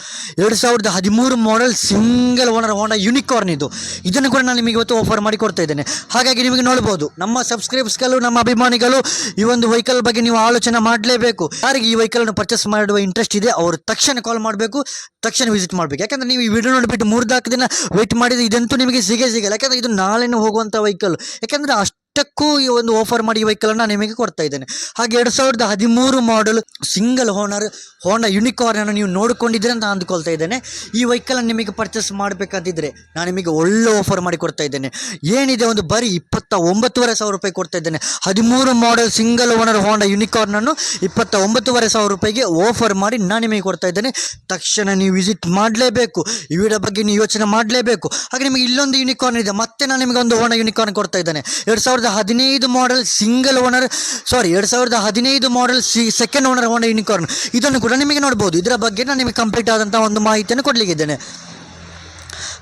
ಎರಡು ಸಾವಿರದ ಹದಿಮೂರು model single owner Honda Unicorn ಇದು. ಇದನ್ನು ಕೂಡ ನಾನು ನಿಮಗೆ ಇವತ್ತು ಆಫರ್ ಮಾಡಿ ಕೊಡ್ತಾ ಇದ್ದೇನೆ. ಹಾಗಾಗಿ ನಿಮಗೆ ನೋಡ್ಬೋದು, ನಮ್ಮ ಸಬ್ಸ್ಕ್ರೈಬ್ಸ್ಗಳು ನಮ್ಮ ಅಭಿಮಾನಿಗಳು ಈ ಒಂದು ವೆಹಿಕಲ್ ಬಗ್ಗೆ ನೀವು ಆಲೋಚನೆ ಮಾಡಲೇಬೇಕು. ಯಾರಿಗೆ ಈ ವೆಹಿಕಲನ್ನು ಪರ್ಚೇಸ್ ಮಾಡುವ ಇಂಟ್ರೆಸ್ಟ್ ಇದೆ, ಅವರು ತಕ್ಷಣ ಕಾಲ್ ಮಾಡಬೇಕು, ತಕ್ಷಣ ವಿಸಿಟ್ ಮಾಡಬೇಕು. ಯಾಕಂದರೆ ನೀವು ಈ ವಿಡಿಯೋ ನೋಡಿಬಿಟ್ಟು ಮೂರ್ನಾಲ್ಕು ದಿನ ವೆಯ್ಟ್ ಮಾಡಿದ್ರೆ ಇದಂತೂ ನಿಮಗೆ ಸಿಗೇ ಸಿಗಲ್ಲ. ಯಾಕಂದರೆ ಇದು ನಾಳೆನೂ ಹೋಗುವಂಥ ವೆಹಿಕಲ್ ಯಾಕಂದರೆ ಅಷ್ಟಕ್ಕೂ ಈ ಒಂದು ಆಫರ್ ಮಾಡಿ ವೆಹಿಕಲನ್ನು ನಿಮಗೆ ಕೊಡ್ತಾ ಇದ್ದೇನೆ. ಹಾಗೆ ಎರಡು ಸಾವಿರದ ಹದಿಮೂರು ಮಾಡಲ್ ಸಿಂಗಲ್ ಓನರ್ ಹೋಂಡಾ ಯುನಿಕಾರ್ನನ್ನು ನೀವು ನೋಡಿಕೊಂಡಿದ್ದೀರಿ ಅಂತ ಅಂದ್ಕೊಳ್ತಾ ಇದ್ದೇನೆ. ಈ ವೆಹಿಕಲನ್ನು ನಿಮಗೆ ಪರ್ಚೇಸ್ ಮಾಡಬೇಕಂತಿದ್ರೆ ನಾನು ನಿಮಗೆ ಒಳ್ಳೆ ಆಫರ್ ಮಾಡಿ ಕೊಡ್ತಾ ಇದ್ದೇನೆ. ಏನಿದೆ ಒಂದು ಬರೀ ಇಪ್ಪತ್ತ ಒಂಬತ್ತುವರೆ ಸಾವಿರ ರೂಪಾಯಿ ಕೊಡ್ತಾ ಇದ್ದೇನೆ. ಹದಿಮೂರು ಮಾಡೆಲ್ ಸಿಂಗಲ್ ಓನರ್ ಹೋಂಡಾ ಯುನಿಕಾರ್ನನ್ನು ಇಪ್ಪತ್ತ ಒಂಬತ್ತುವರೆ ಸಾವಿರ ರೂಪಾಯಿಗೆ ಆಫರ್ ಮಾಡಿ ನಾನು ನಿಮಗೆ ಕೊಡ್ತಾ ಇದ್ದೇನೆ. ತಕ್ಷಣ ನೀವು ವಿಸಿಟ್ ಮಾಡಲೇಬೇಕು. ಈ ಬಗ್ಗೆ ನೀವು ಯೋಚನೆ ಮಾಡಲೇಬೇಕು. ಹಾಗೆ ನಿಮಗೆ ಇಲ್ಲೊಂದು ಯೂನಿಕಾರ್ನ್ ಇದೆ. ಮತ್ತೆ ನಾನು ನಿಮಗೆ ಒಂದು ಹೋಂಡಾ ಯೂನಿಕಾರ್ನ್ ಕೊಡ್ತಾ ಇದ್ದೇನೆ. ಎರಡು ಸಾವಿರದ ಹದಿನೈದು ಮಾಡೆಲ್ ಸಿಂಗಲ್ ಓನರ್ ಸಾರಿ ಎರಡು ಸಾವಿರದ ಹದಿನೈದು ಮಾಡೆಲ್ ಸಿ ಸೆಕೆಂಡ್ ಓನರ್ ಹೋಂಡಾ ಯೂನಿಕಾರ್ನ್ ಇದನ್ನು ಕೂಡ ನಿಮಗೆ ನೋಡ್ಬೋದು. ಇದರ ಬಗ್ಗೆ ನಾನು ನಿಮಗೆ ಕಂಪ್ಲೀಟ್ ಆದಂಥ ಒಂದು ಮಾಹಿತಿಯನ್ನು ಕೊಡಲಿಕ್ಕಿದ್ದೇನೆ.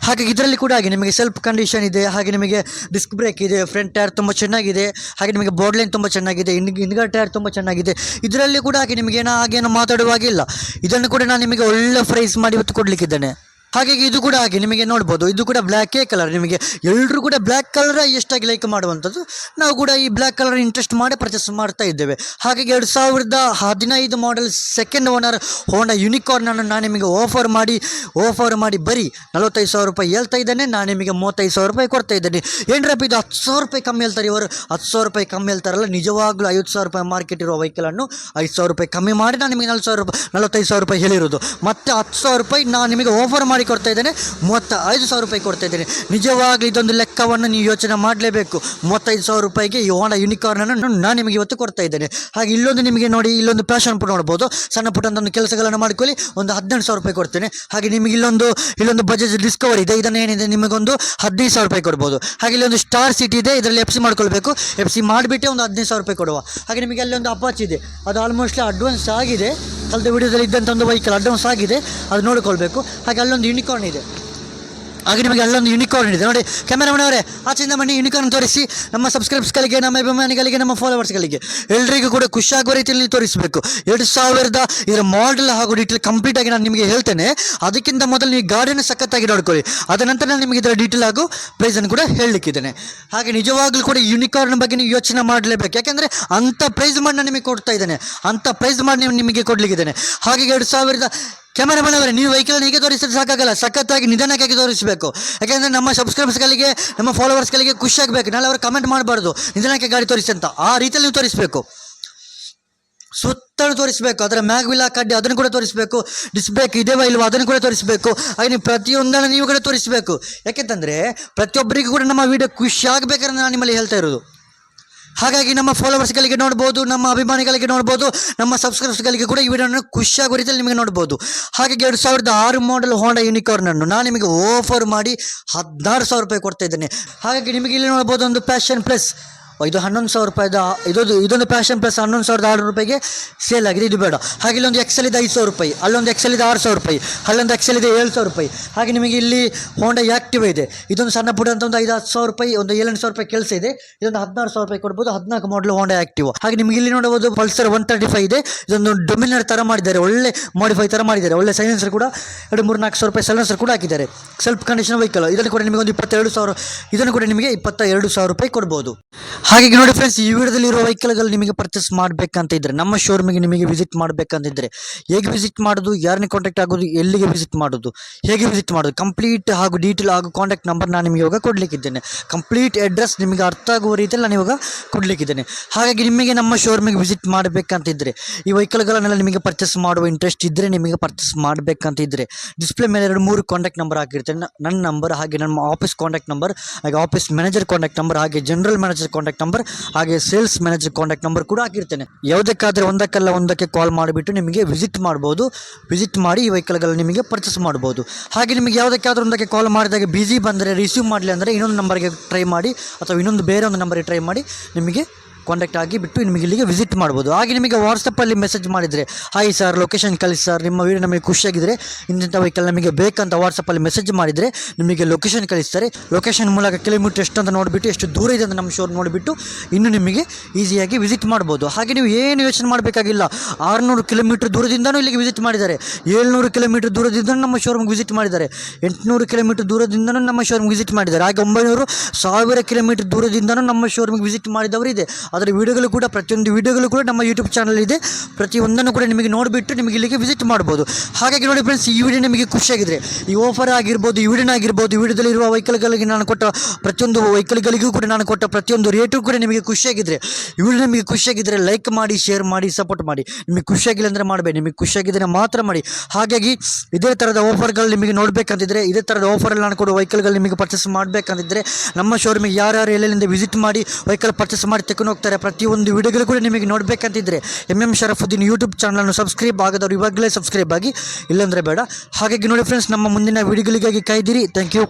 ಹಾಗೆ ಇದರಲ್ಲಿ ಕೂಡ ಹಾಗೆ ನಿಮಗೆ ಸೆಲ್ಫ್ ಕಂಡೀಷನ್ ಇದೆ, ಹಾಗೆ ನಿಮಗೆ ಡಿಸ್ಕ್ ಬ್ರೇಕ್ ಇದೆ ಫ್ರಂಟ್ ಟೈರ್ ತುಂಬ ಚೆನ್ನಾಗಿದೆ, ಹಾಗೆ ನಿಮಗೆ ಬೋರ್ಡ್ ಲೈನ್ ತುಂಬ ಚೆನ್ನಾಗಿದೆ ಇನ್ ಟೈರ್ ತುಂಬ ಚೆನ್ನಾಗಿದೆ. ಇದರಲ್ಲಿ ಕೂಡ ಹಾಗೆ ನಿಮಗೆ ಏನೋ ಹಾಗೇನು ಮಾತಾಡುವಾಗಿಲ್ಲ ಇದನ್ನು ಕೂಡ ನಾನು ನಿಮಗೆ ಒಳ್ಳೆ ಪ್ರೈಸ್ ಮಾಡಿ ಇವತ್ತು ಕೊಡಲಿಕ್ಕಿದ್ದೇನೆ. ಹಾಗಾಗಿ ಇದು ಕೂಡ ಹಾಗೆ, ನಿಮಗೆ ನೋಡ್ಬೋದು. ಇದು ಕೂಡ ಬ್ಲ್ಯಾಕೇ ಕಲರ್ ನಿಮಗೆ ಎಲ್ಲರೂ ಕೂಡ ಬ್ಲ್ಯಾಕ್ ಕಲರ್ ಎಷ್ಟಾಗಿ ಲೈಕ್ ಮಾಡುವಂಥದ್ದು, ನಾವು ಕೂಡ ಈ ಬ್ಲ್ಯಾಕ್ ಕಲರ್ ಇಂಟ್ರೆಸ್ಟ್ ಮಾಡಿ ಪರ್ಚೇಸ್ ಮಾಡ್ತಾ ಇದ್ದೇವೆ. ಹಾಗಾಗಿ ಎರಡು ಸಾವಿರದ ಹದಿನೈದು ಮಾಡೆಲ್ ಸೆಕೆಂಡ್ ಓನರ್ ಹೋಂಡಾ ಯುನಿಕಾರ್ನನ್ನು ನಾನು ನಿಮಗೆ ಆಫರ್ ಮಾಡಿ ಆಫರ್ ಮಾಡಿ ಬರೀ ನಲವತ್ತೈದು ಸಾವಿರ ರೂಪಾಯಿ ಹೇಳ್ತಾ ಇದ್ದೇನೆ. ನಾನು ನಿಮಗೆ ಮೂವತ್ತೈದು ಸಾವಿರ ರೂಪಾಯಿ ಕೊಡ್ತಾ ಇದ್ದೇನೆ. ಏನ್ರಪ್ಪ ಇದು ಹತ್ತು ಸಾವಿರ ರೂಪಾಯಿ ಕಮ್ಮಿ ಹೇಳ್ತಾರೆ ಇವರು? ಹತ್ತು ಸಾವಿರ ರೂಪಾಯಿ ಕಮ್ಮಿ ಹೇಳ್ತಾರಲ್ಲ, ನಿಜವಾಗ್ಲೂ ಐವತ್ತು ಸಾವಿರ ರೂಪಾಯಿ ಮಾರ್ಕೆಟ್ ಇರೋ ವೆಹಿಕಲನ್ನು ಐದು ಸಾವಿರ ರೂಪಾಯಿ ಕಮ್ಮಿ ಮಾಡಿ ನಾನು ನಿಮಗೆ ನಲ್ವತ್ತು ಸಾವಿರ ರೂಪಾಯಿ, ನಲವತ್ತೈದು ಸಾವಿರ ರೂಪಾಯಿ ಹೇಳಿರೋದು. ಮತ್ತೆ ಹತ್ತು ಸಾವಿರ ರೂಪಾಯಿ ನಾನು ನಿಮಗೆ ಆಫರ್ ಮಾಡಿ ಕೊಡ್ತಾ ಇದ್ದೇನೆ ಮೂವತ್ತ ಐದು ಸಾವಿರ ರೂಪಾಯಿ ಕೊಡ್ತಾ ಇದ್ದೇನೆ. ನಿಜವಾಗ್ಲೂ ಇದೊಂದು ಲೆಕ್ಕವನ್ನು ನೀವು ಯೋಚನೆ ಮಾಡಲೇಬೇಕು. ಮೂವತ್ತೈದು ಸಾವಿರ ರೂಪಾಯಿಗೆ ಈ ಹೋಂಡಾ ಯೂನಿಕಾರ್ನನ್ನು ನಾನು ನಿಮಗೆ ಇವತ್ತು ಕೊಡ್ತಾ ಇದ್ದೇನೆ. ಹಾಗೆ ಇಲ್ಲೊಂದು ನಿಮಗೆ ನೋಡಿ, ಇಲ್ಲೊಂದು ಪ್ಯಾಷನ್ ಪುಟ್ ನೋಡ್ಬೋದು. ಸಣ್ಣ ಒಂದು ಕೆಲಸಗಳನ್ನು ಮಾಡ್ಕೊಳ್ಳಿ, ಒಂದು ಹದಿನೆಂಟು ಸಾವಿರ ರೂಪಾಯಿ ಕೊಡ್ತೇನೆ. ಹಾಗೆ ನಿಮಗೆ ಇಲ್ಲೊಂದು ಇಲ್ಲೊಂದು ಬಜೆಟ್ ಡಿಸ್ಕವರ್ ಇದೆ, ಇದನ್ನು ಏನಿದೆ ನಿಮಗೊಂದು ಹದಿನೈದು ಸಾವಿರ ರೂಪಾಯಿ ಕೊಡ್ಬೋದು. ಹಾಗೆ ಇಲ್ಲೊಂದು ಸ್ಟಾರ್ ಸಿಟಿ ಇದೆ, ಇದರಲ್ಲಿ ಎಫ್ ಸಿ ಮಾಡ್ಕೊಳ್ಬೇಕು. ಎಫ್ ಸಿ ಮಾಡಿಬಿಟ್ಟೆ ಒಂದು ಹದಿನೈದು ಸಾವಿರ ರೂಪಾಯಿ ಕೊಡುವ. ಹಾಗೆ ನಿಮಗೆ ಅಲ್ಲಿ ಒಂದು ಅಪಾಚ್ ಇದೆ. ಅದು ಆಲ್ಮೋಸ್ಟ್ ಅಡ್ವಾನ್ಸ್ ಆಗಿದೆ. ಕಳೆದ ವಿಡಿಯೋದಲ್ಲಿ ಇದ್ದಂಥ ಒಂದು ವೆಹಿಕಲ್ ಅಡ್ವಾನ್ಸ್ ಆಗಿದೆ. ಅದು ನೋಡ್ಕೊಳ್ಬೇಕು. ಹಾಗೆ ಅಲ್ಲೊಂದು ಯೂನಿಕಾರ್ನ್ ಇದೆ. ಹಾಗೆ ನಿಮಗೆ ಅಲ್ಲೊಂದು ಯೂನಿಕಾರ್ನ್ ಇದೆ. ನೋಡಿ ಕ್ಯಾಮೆರಾಮನ್ ಅವರೇ, ಆಚೆಯಿಂದ ಮನೆ ಯೂನಿಕಾರ್ನ್ ತೋರಿಸಿ, ನಮ್ಮ ಸಬ್ಸ್ಕ್ರೈಬ್ಸ್ಗಳಿಗೆ ನಮ್ಮ ಅಭಿಮಾನಿಗಳಿಗೆ, ನಮ್ಮ ಫಾಲೋವರ್ಸ್ಗಳಿಗೆ ಎಲ್ಲರಿಗೂ ಕೂಡ ಖುಷಿಯಾಗುವ ರೀತಿಯಲ್ಲಿ ತೋರಿಸಬೇಕು. ಎರಡು ಸಾವಿರದ ಇದರ ಮಾಡೆಲ್ ಹಾಗೂ ಡೀಟೇಲ್ ಕಂಪ್ಲೀಟ್ ಆಗಿ ನಾನು ನಿಮಗೆ ಹೇಳ್ತೇನೆ. ಅದಕ್ಕಿಂತ ಮೊದಲು ನೀವು ಗಾಡಿಯನ್ನು ಸಖತ್ತಾಗಿ ನೋಡ್ಕೊಳ್ಳಿ. ಅದ ನಂತರ ನಾನು ನಿಮಗೆ ಇದರ ಡೀಟೇಲ್ ಹಾಗೂ ಪ್ರೈಸನ್ನು ಕೂಡ ಹೇಳಲಿಕ್ಕಿದ್ದೇನೆ. ಹಾಗೆ ನಿಜವಾಗ್ಲೂ ಕೂಡ ಯೂನಿಕಾರ್ನ್ ಬಗ್ಗೆ ನೀವು ಯೋಚನೆ ಮಾಡಲೇಬೇಕು. ಯಾಕೆಂದರೆ ಅಂಥ ಪ್ರೈಸ್ ಮಾಡಿ ನಾನು ನಿಮಗೆ ಕೊಡ್ತಾ ಇದ್ದೇನೆ. ಅಂಥ ಪ್ರೈಸ್ ಮಾಡಿ ನಿಮಗೆ ಕೊಡಲಿಕ್ಕಿದ್ದೇನೆ. ಹಾಗೆ ಎರಡು ಸಾವಿರದ ಕ್ಯಾಮರಾಮನ್ ಅವರೇ, ನೀವು ವೆಹಿಕಲ್ ಹೀಗೆ ತೋರಿಸಿದ್ರೆ ಸಾಕಾಗಲ್ಲ. ಸಖತ್ತಾಗಿ ನಿಧಾನಕ್ಕಾಗಿ ತೋರಿಸಬೇಕು. ಯಾಕೆಂದರೆ ನಮ್ಮ ಸಬ್ಸ್ಕ್ರೈಬರ್ಸ್ಗಳಿಗೆ ನಮ್ಮ ಫಾಲೋವರ್ಸ್ಗಳಿಗೆ ಖುಷಿ ಆಗಬೇಕು. ನಾಳೆ ಅವರು ಕಮೆಂಟ್ ಮಾಡಬಾರ್ದು. ನಿಧಾನಕ್ಕೆ ಗಾಡಿ ತೋರಿಸಿ ಅಂತ. ಆ ರೀತಿಯಲ್ಲಿ ನೀವು ತೋರಿಸಬೇಕು. ಸುತ್ತಲೂ ತೋರಿಸಬೇಕು. ಅದರ ಮ್ಯಾಗ್ವಿಲ್ಲ ಕಡ್ಡಿ ಅದನ್ನು ಕೂಡ ತೋರಿಸಬೇಕು. ಡಿಸ್ಬ್ರೇಕ್ ಇದೆವಾ ಇಲ್ವಾ ಅದನ್ನು ಕೂಡ ತೋರಿಸಬೇಕು. ಹಾಗೆ ನೀವು ಪ್ರತಿಯೊಂದನ್ನು ನೀವು ಕೂಡ ತೋರಿಸಬೇಕು. ಯಾಕೆಂತಂದರೆ, ಪ್ರತಿಯೊಬ್ಬರಿಗೂ ಕೂಡ ನಮ್ಮ ವಿಡಿಯೋ ಖುಷಿ ಆಗಬೇಕಾದ್ರೆ ನಾನು ನಿಮ್ಮಲ್ಲಿ ಹೇಳ್ತಾ ಇರೋದು. ಹಾಗಾಗಿ ನಮ್ಮ ಫಾಲೋವರ್ಸ್ಗಳಿಗೆ ನೋಡ್ಬೋದು, ನಮ್ಮ ಅಭಿಮಾನಿಗಳಿಗೆ ನೋಡ್ಬೋದು, ನಮ್ಮ ಸಬ್ಸ್ಕ್ರೈಬರ್ಸ್ಗಳಿಗೆ ಕೂಡ ಈ ವಿಡಿಯೋನ ಖುಷಿಯಾಗುವ ರೀತಿಯಲ್ಲಿ ನಿಮಗೆ ನೋಡ್ಬೋದು. ಹಾಗಾಗಿ ಎರಡು ಸಾವಿರದ ಆರು ಮಾಡಲ್ ಹೋಂಡಾ ಯೂನಿಕಾರ್ನನ್ನು ನಾನು ನಿಮಗೆ ಆಫರ್ ಮಾಡಿ ಹದಿನಾರು ಸಾವಿರ ರೂಪಾಯಿ ಕೊಡ್ತಾ ಇದ್ದೇನೆ. ಹಾಗಾಗಿ ನಿಮಗೆ ಇಲ್ಲಿ ನೋಡ್ಬೋದು ಒಂದು ಪ್ಯಾಷನ್ ಪ್ಲಸ್ ಇದು ಹನ್ನೊಂದು ಸಾವಿರ ರೂಪಾಯಿದ, ಇದೊಂದು ಇದೊಂದು ಪ್ಯಾಷನ್ ಪ್ಲಸ್ ಹನ್ನೊಂದು ಸಾವಿರದ ಆರುನೂರು ರೂಪಾಯಿಗೆ ಸೇಲ್ ಆಗಿದೆ. ಇದು ಬೇಡ. ಹಾಗೆ ಇಲ್ಲೊಂದು ಎಕ್ಸೆಲ್ ಇದೆ ಐದು ಸಾವಿರ ರೂಪಾಯಿ, ಅಲ್ಲೊಂದು ಎಕ್ಸಲ್ ಇದೆ ಆರು ಸಾವಿರ ರೂಪಾಯಿ, ಅಲ್ಲೊಂದು ಎಕ್ಸೆಲ್ ಇದೆ ಏಳು ಸಾವಿರ ರೂಪಾಯಿ. ಹಾಗೆ ನಿಮಗೆ ಇಲ್ಲಿ ಹೋಂಡಾ ಆ್ಯಕ್ಟಿವ್ ಇದೆ. ಇದೊಂದು ಸಣ್ಣ ಪುಟ್ಟ ಅಂತ ಒಂದು ಐದು ಹತ್ತು ಸಾವಿರ ರೂಪಾಯಿ, ಒಂದು ಏಳೆಂಟು ಸಾವಿರ ರೂಪಾಯಿ ಕೆಲಸ ಇದೆ. ಇದೊಂದು ಹದಿನಾರು ಸಾವಿರ ರೂಪಾಯಿ ಕೊಡ್ಬೋದು, ಹದಿನಾಲ್ಕು ಮಾಡಲ್ ಹೋಂಡಾ ಆ್ಯಕ್ಟಿವ್ ಹಾಗೆ ನಿಮಗೆ ಇಲ್ಲಿ ನೋಡಬಹುದು ಪಲ್ಸರ್ ಒನ್ ತರ್ಟಿ ಫೈವ್ ಇದೆ. ಇದೊಂದು ಡೊಮಿನರ್ ಥರ ಮಾಡಿದ್ದಾರೆ, ಒಳ್ಳೆ ಮಾಡಿಫೈ ಥರ ಮಾಡಿದ್ದಾರೆ. ಒಳ್ಳೆ ಸೈಲೆನ್ಸರ್ ಕೂಡ, ಎರಡು ಮೂರು ನಾಲ್ಕು ಸಾವಿರ ರೂಪಾಯಿ ಸೈಲೆನ್ಸರ್ ಕೂಡ ಹಾಕಿದ್ದಾರೆ. ಸೆಲ್ಫ್ ಕಂಡೀಷನ್ ವೆಹಿಕಲ್ ಇದನ್ನು ಕೂಡ ನಿಮಗೆ ಒಂದು ಇಪ್ಪತ್ತೆರಡು ಸಾವಿರ, ಇದನ್ನು ಕೂಡ ನಿಮಗೆ ಇಪ್ಪತ್ತ ಎರಡು ಸಾವಿರ ರೂಪಾಯಿ ಕೊಡ್ಬೋದು. ಹಾಗೆ ನೋಡಿ ಫ್ರೆಂಡ್ಸ್ ಈ ವಿಡಿಯೋದಲ್ಲಿ ಇರುವ ವೆಹಿಕಲ್ಗಳು ನಿಮಗೆ ಪರ್ಚೇಸ್ ಮಾಡಬೇಕಂತ ಇದ್ದರೆ ನಮ್ಮ ಶೋರೂಮಿಗೆ ನಿಮಗೆ ವಿಸಿಟ್ ಮಾಡಬೇಕಂತಿದ್ದರೆ ಹೇಗೆ ವಿಸಿಟ್ ಮಾಡೋದು, ಯಾರನ್ನ ಕಾಂಟ್ಯಾಕ್ಟ್ ಆಗೋದು, ಎಲ್ಲಿಗೆ ವಿಸಿಟ್ ಮಾಡೋದು, ಹೇಗೆ ವಿಸಿಟ್ ಮಾಡೋದು ಕಂಪ್ಲೀಟ್ ಹಾಗೂ ಡೀಟೇಲ್ ಹಾಗೂ ಕಾಂಟ್ಯಾಕ್ಟ್ ನಂಬರ್ ನಾನು ನಿಮಗೆ ಇವಾಗ ಕೊಡಲಿಕ್ಕಿದ್ದೇನೆ. ಕಂಪ್ಲೀಟ್ ಅಡ್ರೆಸ್ ನಿಮಗೆ ಅರ್ಥ ಆಗುವ ರೀತಿಯಲ್ಲಿ ನಾನು ಇವಾಗ ಕೊಡಲಿಕ್ಕಿದ್ದೇನೆ. ಹಾಗಾಗಿ ನಿಮಗೆ ನಮ್ಮ ಶೋರೂಮಿಗೆ ವಿಸಿಟ್ ಮಾಡಬೇಕಂತಿದ್ದರೆ ಈ ವೆಹಿಕಲ್ಗಳನ್ನೆಲ್ಲ ನಿಮಗೆ ಪರ್ಚೇಸ್ ಮಾಡುವ ಇಂಟ್ರೆಸ್ಟ್ ಇದ್ದರೆ ನಿಮಗೆ ಪರ್ಚೇಸ್ ಮಾಡಬೇಕಂತಿದ್ದರೆ ಡಿಸ್ಪ್ಲೇ ಮೇಲೆ ಎರಡು ಮೂರು ಕಾಂಟ್ಯಾಕ್ಟ್ ನಂಬರ್ ಹಾಕಿರ್ತೇನೆ. ನನ್ನ ನಂಬರ್ ಹಾಗೆ ನಮ್ಮ ಆಫೀಸ್ ಕಾಂಟ್ಯಾಕ್ಟ್ ನಂಬರ್ ಹಾಗೆ ಆಫೀಸ್ ಮ್ಯಾನೇಜರ್ ಕಾಂಟ್ಯಾಕ್ಟ್ ನಂಬರ್ ಹಾಗೆ ಜನರಲ್ ಮ್ಯಾನೇಜರ್ ಕಾಂಟ್ಯಾಕ್ಟ್ ನಂಬರ್ ಹಾಗೆ ಸೇಲ್ಸ್ ಮ್ಯಾನೇಜರ್ ಕಾಂಟ್ಯಾಕ್ಟ್ ನಂಬರ್ ಕೂಡ ಹಾಕಿರ್ತೇನೆ. ಯಾವುದಕ್ಕಾದರೆ ಒಂದಕ್ಕಲ್ಲ ಒಂದಕ್ಕೆ ಕಾಲ್ ಮಾಡಿಬಿಟ್ಟು ನಿಮಗೆ ವಿಸಿಟ್ ಮಾಡ್ಬೋದು. ವಿಸಿಟ್ ಮಾಡಿ ಈ ವೆಹಿಕಲ್ಗಳು ನಿಮಗೆ ಪರ್ಚೇಸ್ ಮಾಡ್ಬೋದು. ಹಾಗೆ ನಿಮಗೆ ಯಾವುದಕ್ಕಾದ್ರೂ ಒಂದಕ್ಕೆ ಕಾಲ್ ಮಾಡಿದಾಗ ಬಿಸಿ ಬಂದರೆ ರಿಸೀವ್ ಮಾಡಲಿ ಅಂದರೆ ಇನ್ನೊಂದು ನಂಬರ್ಗೆ ಟ್ರೈ ಮಾಡಿ ಅಥವಾ ಇನ್ನೊಂದು ಬೇರೆ ಒಂದು ನಂಬರ್ಗೆ ಟ್ರೈ ಮಾಡಿ ನಿಮಗೆ ಕಾಂಟ್ಯಾಕ್ಟ್ ಆಗಿ ಬಿಟ್ಟು ನಿಮಗೆ ಇಲ್ಲಿಗೆ ವಿಸಿಟ್ ಮಾಡ್ಬೋದು. ಹಾಗೆ ನಿಮಗೆ ವಾಟ್ಸಪ್ಪಲ್ಲಿ ಮೆಸೇಜ್ ಮಾಡಿದರೆ ಹಾಯ್ ಸರ್ ಲೊಕೇಶನ್ ಕಳಿಸಿ ಸರ್ ನಿಮ್ಮ ವೀಡಿಯೋ ನಮಗೆ ಖುಷಿಯಾಗಿದ್ದರೆ ಇಂಥ ವೆಹಿಕಲ್ ನಮಗೆ ಬೇಕಂತ ವಾಟ್ಸಪ್ಪಲ್ಲಿ ಮೆಸೇಜ್ ಮಾಡಿದರೆ, ನಿಮಗೆ ಲೊಕೇಶನ್ ಕಳಿಸ್ತಾರೆ. ಲೊಕೇಶನ್ ಮೂಲಕ ಕಿಲೋಮೀಟರ್ ಎಷ್ಟು ಅಂತ ನೋಡಿಬಿಟ್ಟು, ಎಷ್ಟು ದೂರ ಇದೆ ಅಂತ ನಮ್ಮ ಶೋರ್ ನೋಡಿಬಿಟ್ಟು ಇನ್ನು ನಿಮಗೆ ಈಸಿಯಾಗಿ ವಿಸಿಟ್ ಮಾಡ್ಬೋದು. ಹಾಗೆ ನೀವು ಏನು ಯೋಚನೆ ಮಾಡಬೇಕಾಗಿಲ್ಲ. ಆರುನೂರು ಕಿಲೋಮೀಟರ್ ದೂರದಿಂದನೂ ಇಲ್ಲಿಗೆ ವಿಸಿಟ್ ಮಾಡಿದ್ದಾರೆ. ಏಳ್ನೂರು ಕಿಲೋಮೀಟರ್ ದೂರದಿಂದನೂ ನಮ್ಮ ಶೋರೂಮ್ಗೆ ವಿಸಿಟ್ ಮಾಡಿದ್ದಾರೆ. ಎಂಟುನೂರು ಕಿಲೋಮೀಟರ್ ದೂರದಿಂದನೂ ನಮ್ಮ ಶೋರೂಮ್ಗೆ ವಿಸಿಟ್ ಮಾಡಿದ್ದಾರೆ. ಹಾಗೆ ಒಂಬೈನೂರು ಸಾವಿರ ಕಿಲೋಮೀಟರ್ ದೂರದಿಂದನೂ ನಮ್ಮ ಶೋರೂಮ್ಗೆ ವಿಸಿಟ್ ಮಾಡಿದವರು ಇದೆ ಅದರ ವಿಡಿಯೋಗಳು ಕೂಡ ಪ್ರತಿಯೊಂದು ವಿಡಿಯೋಗಳು ಕೂಡ ನಮ್ಮ ಯೂಟ್ಯೂಬ್ ಚಾನಲ್ ಇದೆ. ಪ್ರತಿಯೊಂದನ್ನು ಕೂಡ ನಿಮಗೆ ನೋಡಿಬಿಟ್ಟು ನಿಮಗೆ ಇಲ್ಲಿಗೆ ವಿಸಿಟ್ ಮಾಡ್ಬೋದು. ಹಾಗಾಗಿ ನೋಡಿ ಫ್ರೆಂಡ್ಸ್ ಈ ವಿಡಿಯೋ ನಿಮಗೆ ಖುಷಿಯಾಗಿದ್ರೆ, ಈ ಆಫರ್ ಆಗಿರ್ಬೋದು, ಈ ವಿಡಿಯೋನ ಆಗಿರ್ಬೋದು ವಿಡಿಯೋದಲ್ಲಿರುವ ವೆಹಿಕಲ್ಗಳಿಗೆ ನಾನು ಕೊಟ್ಟ ಪ್ರತಿಯೊಂದು ವೆಹಿಕಲ್ಗಳಿಗೂ ಕೂಡ ನಾನು ಕೊಟ್ಟ ಪ್ರತಿಯೊಂದು ರೇಟು ಕೂಡ ನಿಮಗೆ ಖುಷಿಯಾಗಿದ್ರೆ, ಈ ವಿಡಿಯೋ ನಿಮಗೆ ಖುಷಿಯಾಗಿದ್ದರೆ ಲೈಕ್ ಮಾಡಿ ಶೇರ್ ಮಾಡಿ ಸಪೋರ್ಟ್ ಮಾಡಿ. ನಿಮಗೆ ಖುಷಿಯಾಗಿಲ್ಲ ಅಂದರೆ ಮಾಡಬೇಡಿ. ನಿಮಗೆ ಖುಷಿಯಾಗಿದ್ದರೆ ಮಾತ್ರ ಮಾಡಿ. ಹಾಗಾಗಿ ಇದೇ ಥರದ ಆಫರ್ಗಳು ನಿಮಗೆ ನೋಡಬೇಕಂತಿದ್ರೆ, ಇದೇ ಥರದ ಆಫರಲ್ಲಿ ನಾನು ಕೊಡುವ ವೆಹಿಕಲ್ಗಳು ನಿಮಗೆ ಪರ್ಚೇಸ್ ಮಾಡಬೇಕಂತಿದ್ರೆ, ನಮ್ಮ ಶೋರೂಮಿಗೆ ಯಾರ್ಯಾರು ಎಲ್ಲೆಲ್ಲಿಂದ ವಿಸಿಟ್ ಮಾಡಿ ವೆಹಿಕಲ್ ಪರ್ಚೇಸ್ ಮಾಡಿ ತೆಕೊಂಡು ಹೋಗ್ತಾರೆ ಪ್ರತಿಯೊಂದು ವಿಡಿಯೋಗಳು ಕೂಡ ನಿಮಗೆ ನೋಡಬೇಕಂತಿದ್ರೆ ಎಂ ಎಂ ಶರಫುದ್ದೀನ್ ಯೂಟ್ಯೂಬ್ ಚಾನಲನ್ನು ಸಬ್ಸ್ಕ್ರೈಬ್ ಆಗದವರು ಇವಾಗಲೇ ಸಬ್ಸ್ಕ್ರೈಬ್ ಆಗಿ, ಇಲ್ಲಾಂದರೆ ಬೇಡ. ಹಾಗಾಗಿ ನೋಡಿ ಫ್ರೆಂಡ್ಸ್ ನಮ್ಮ ಮುಂದಿನ ವಿಡಿಯೋಗಳಿಗಾಗಿ ಕಾಯ್ದಿರಿ. Thank you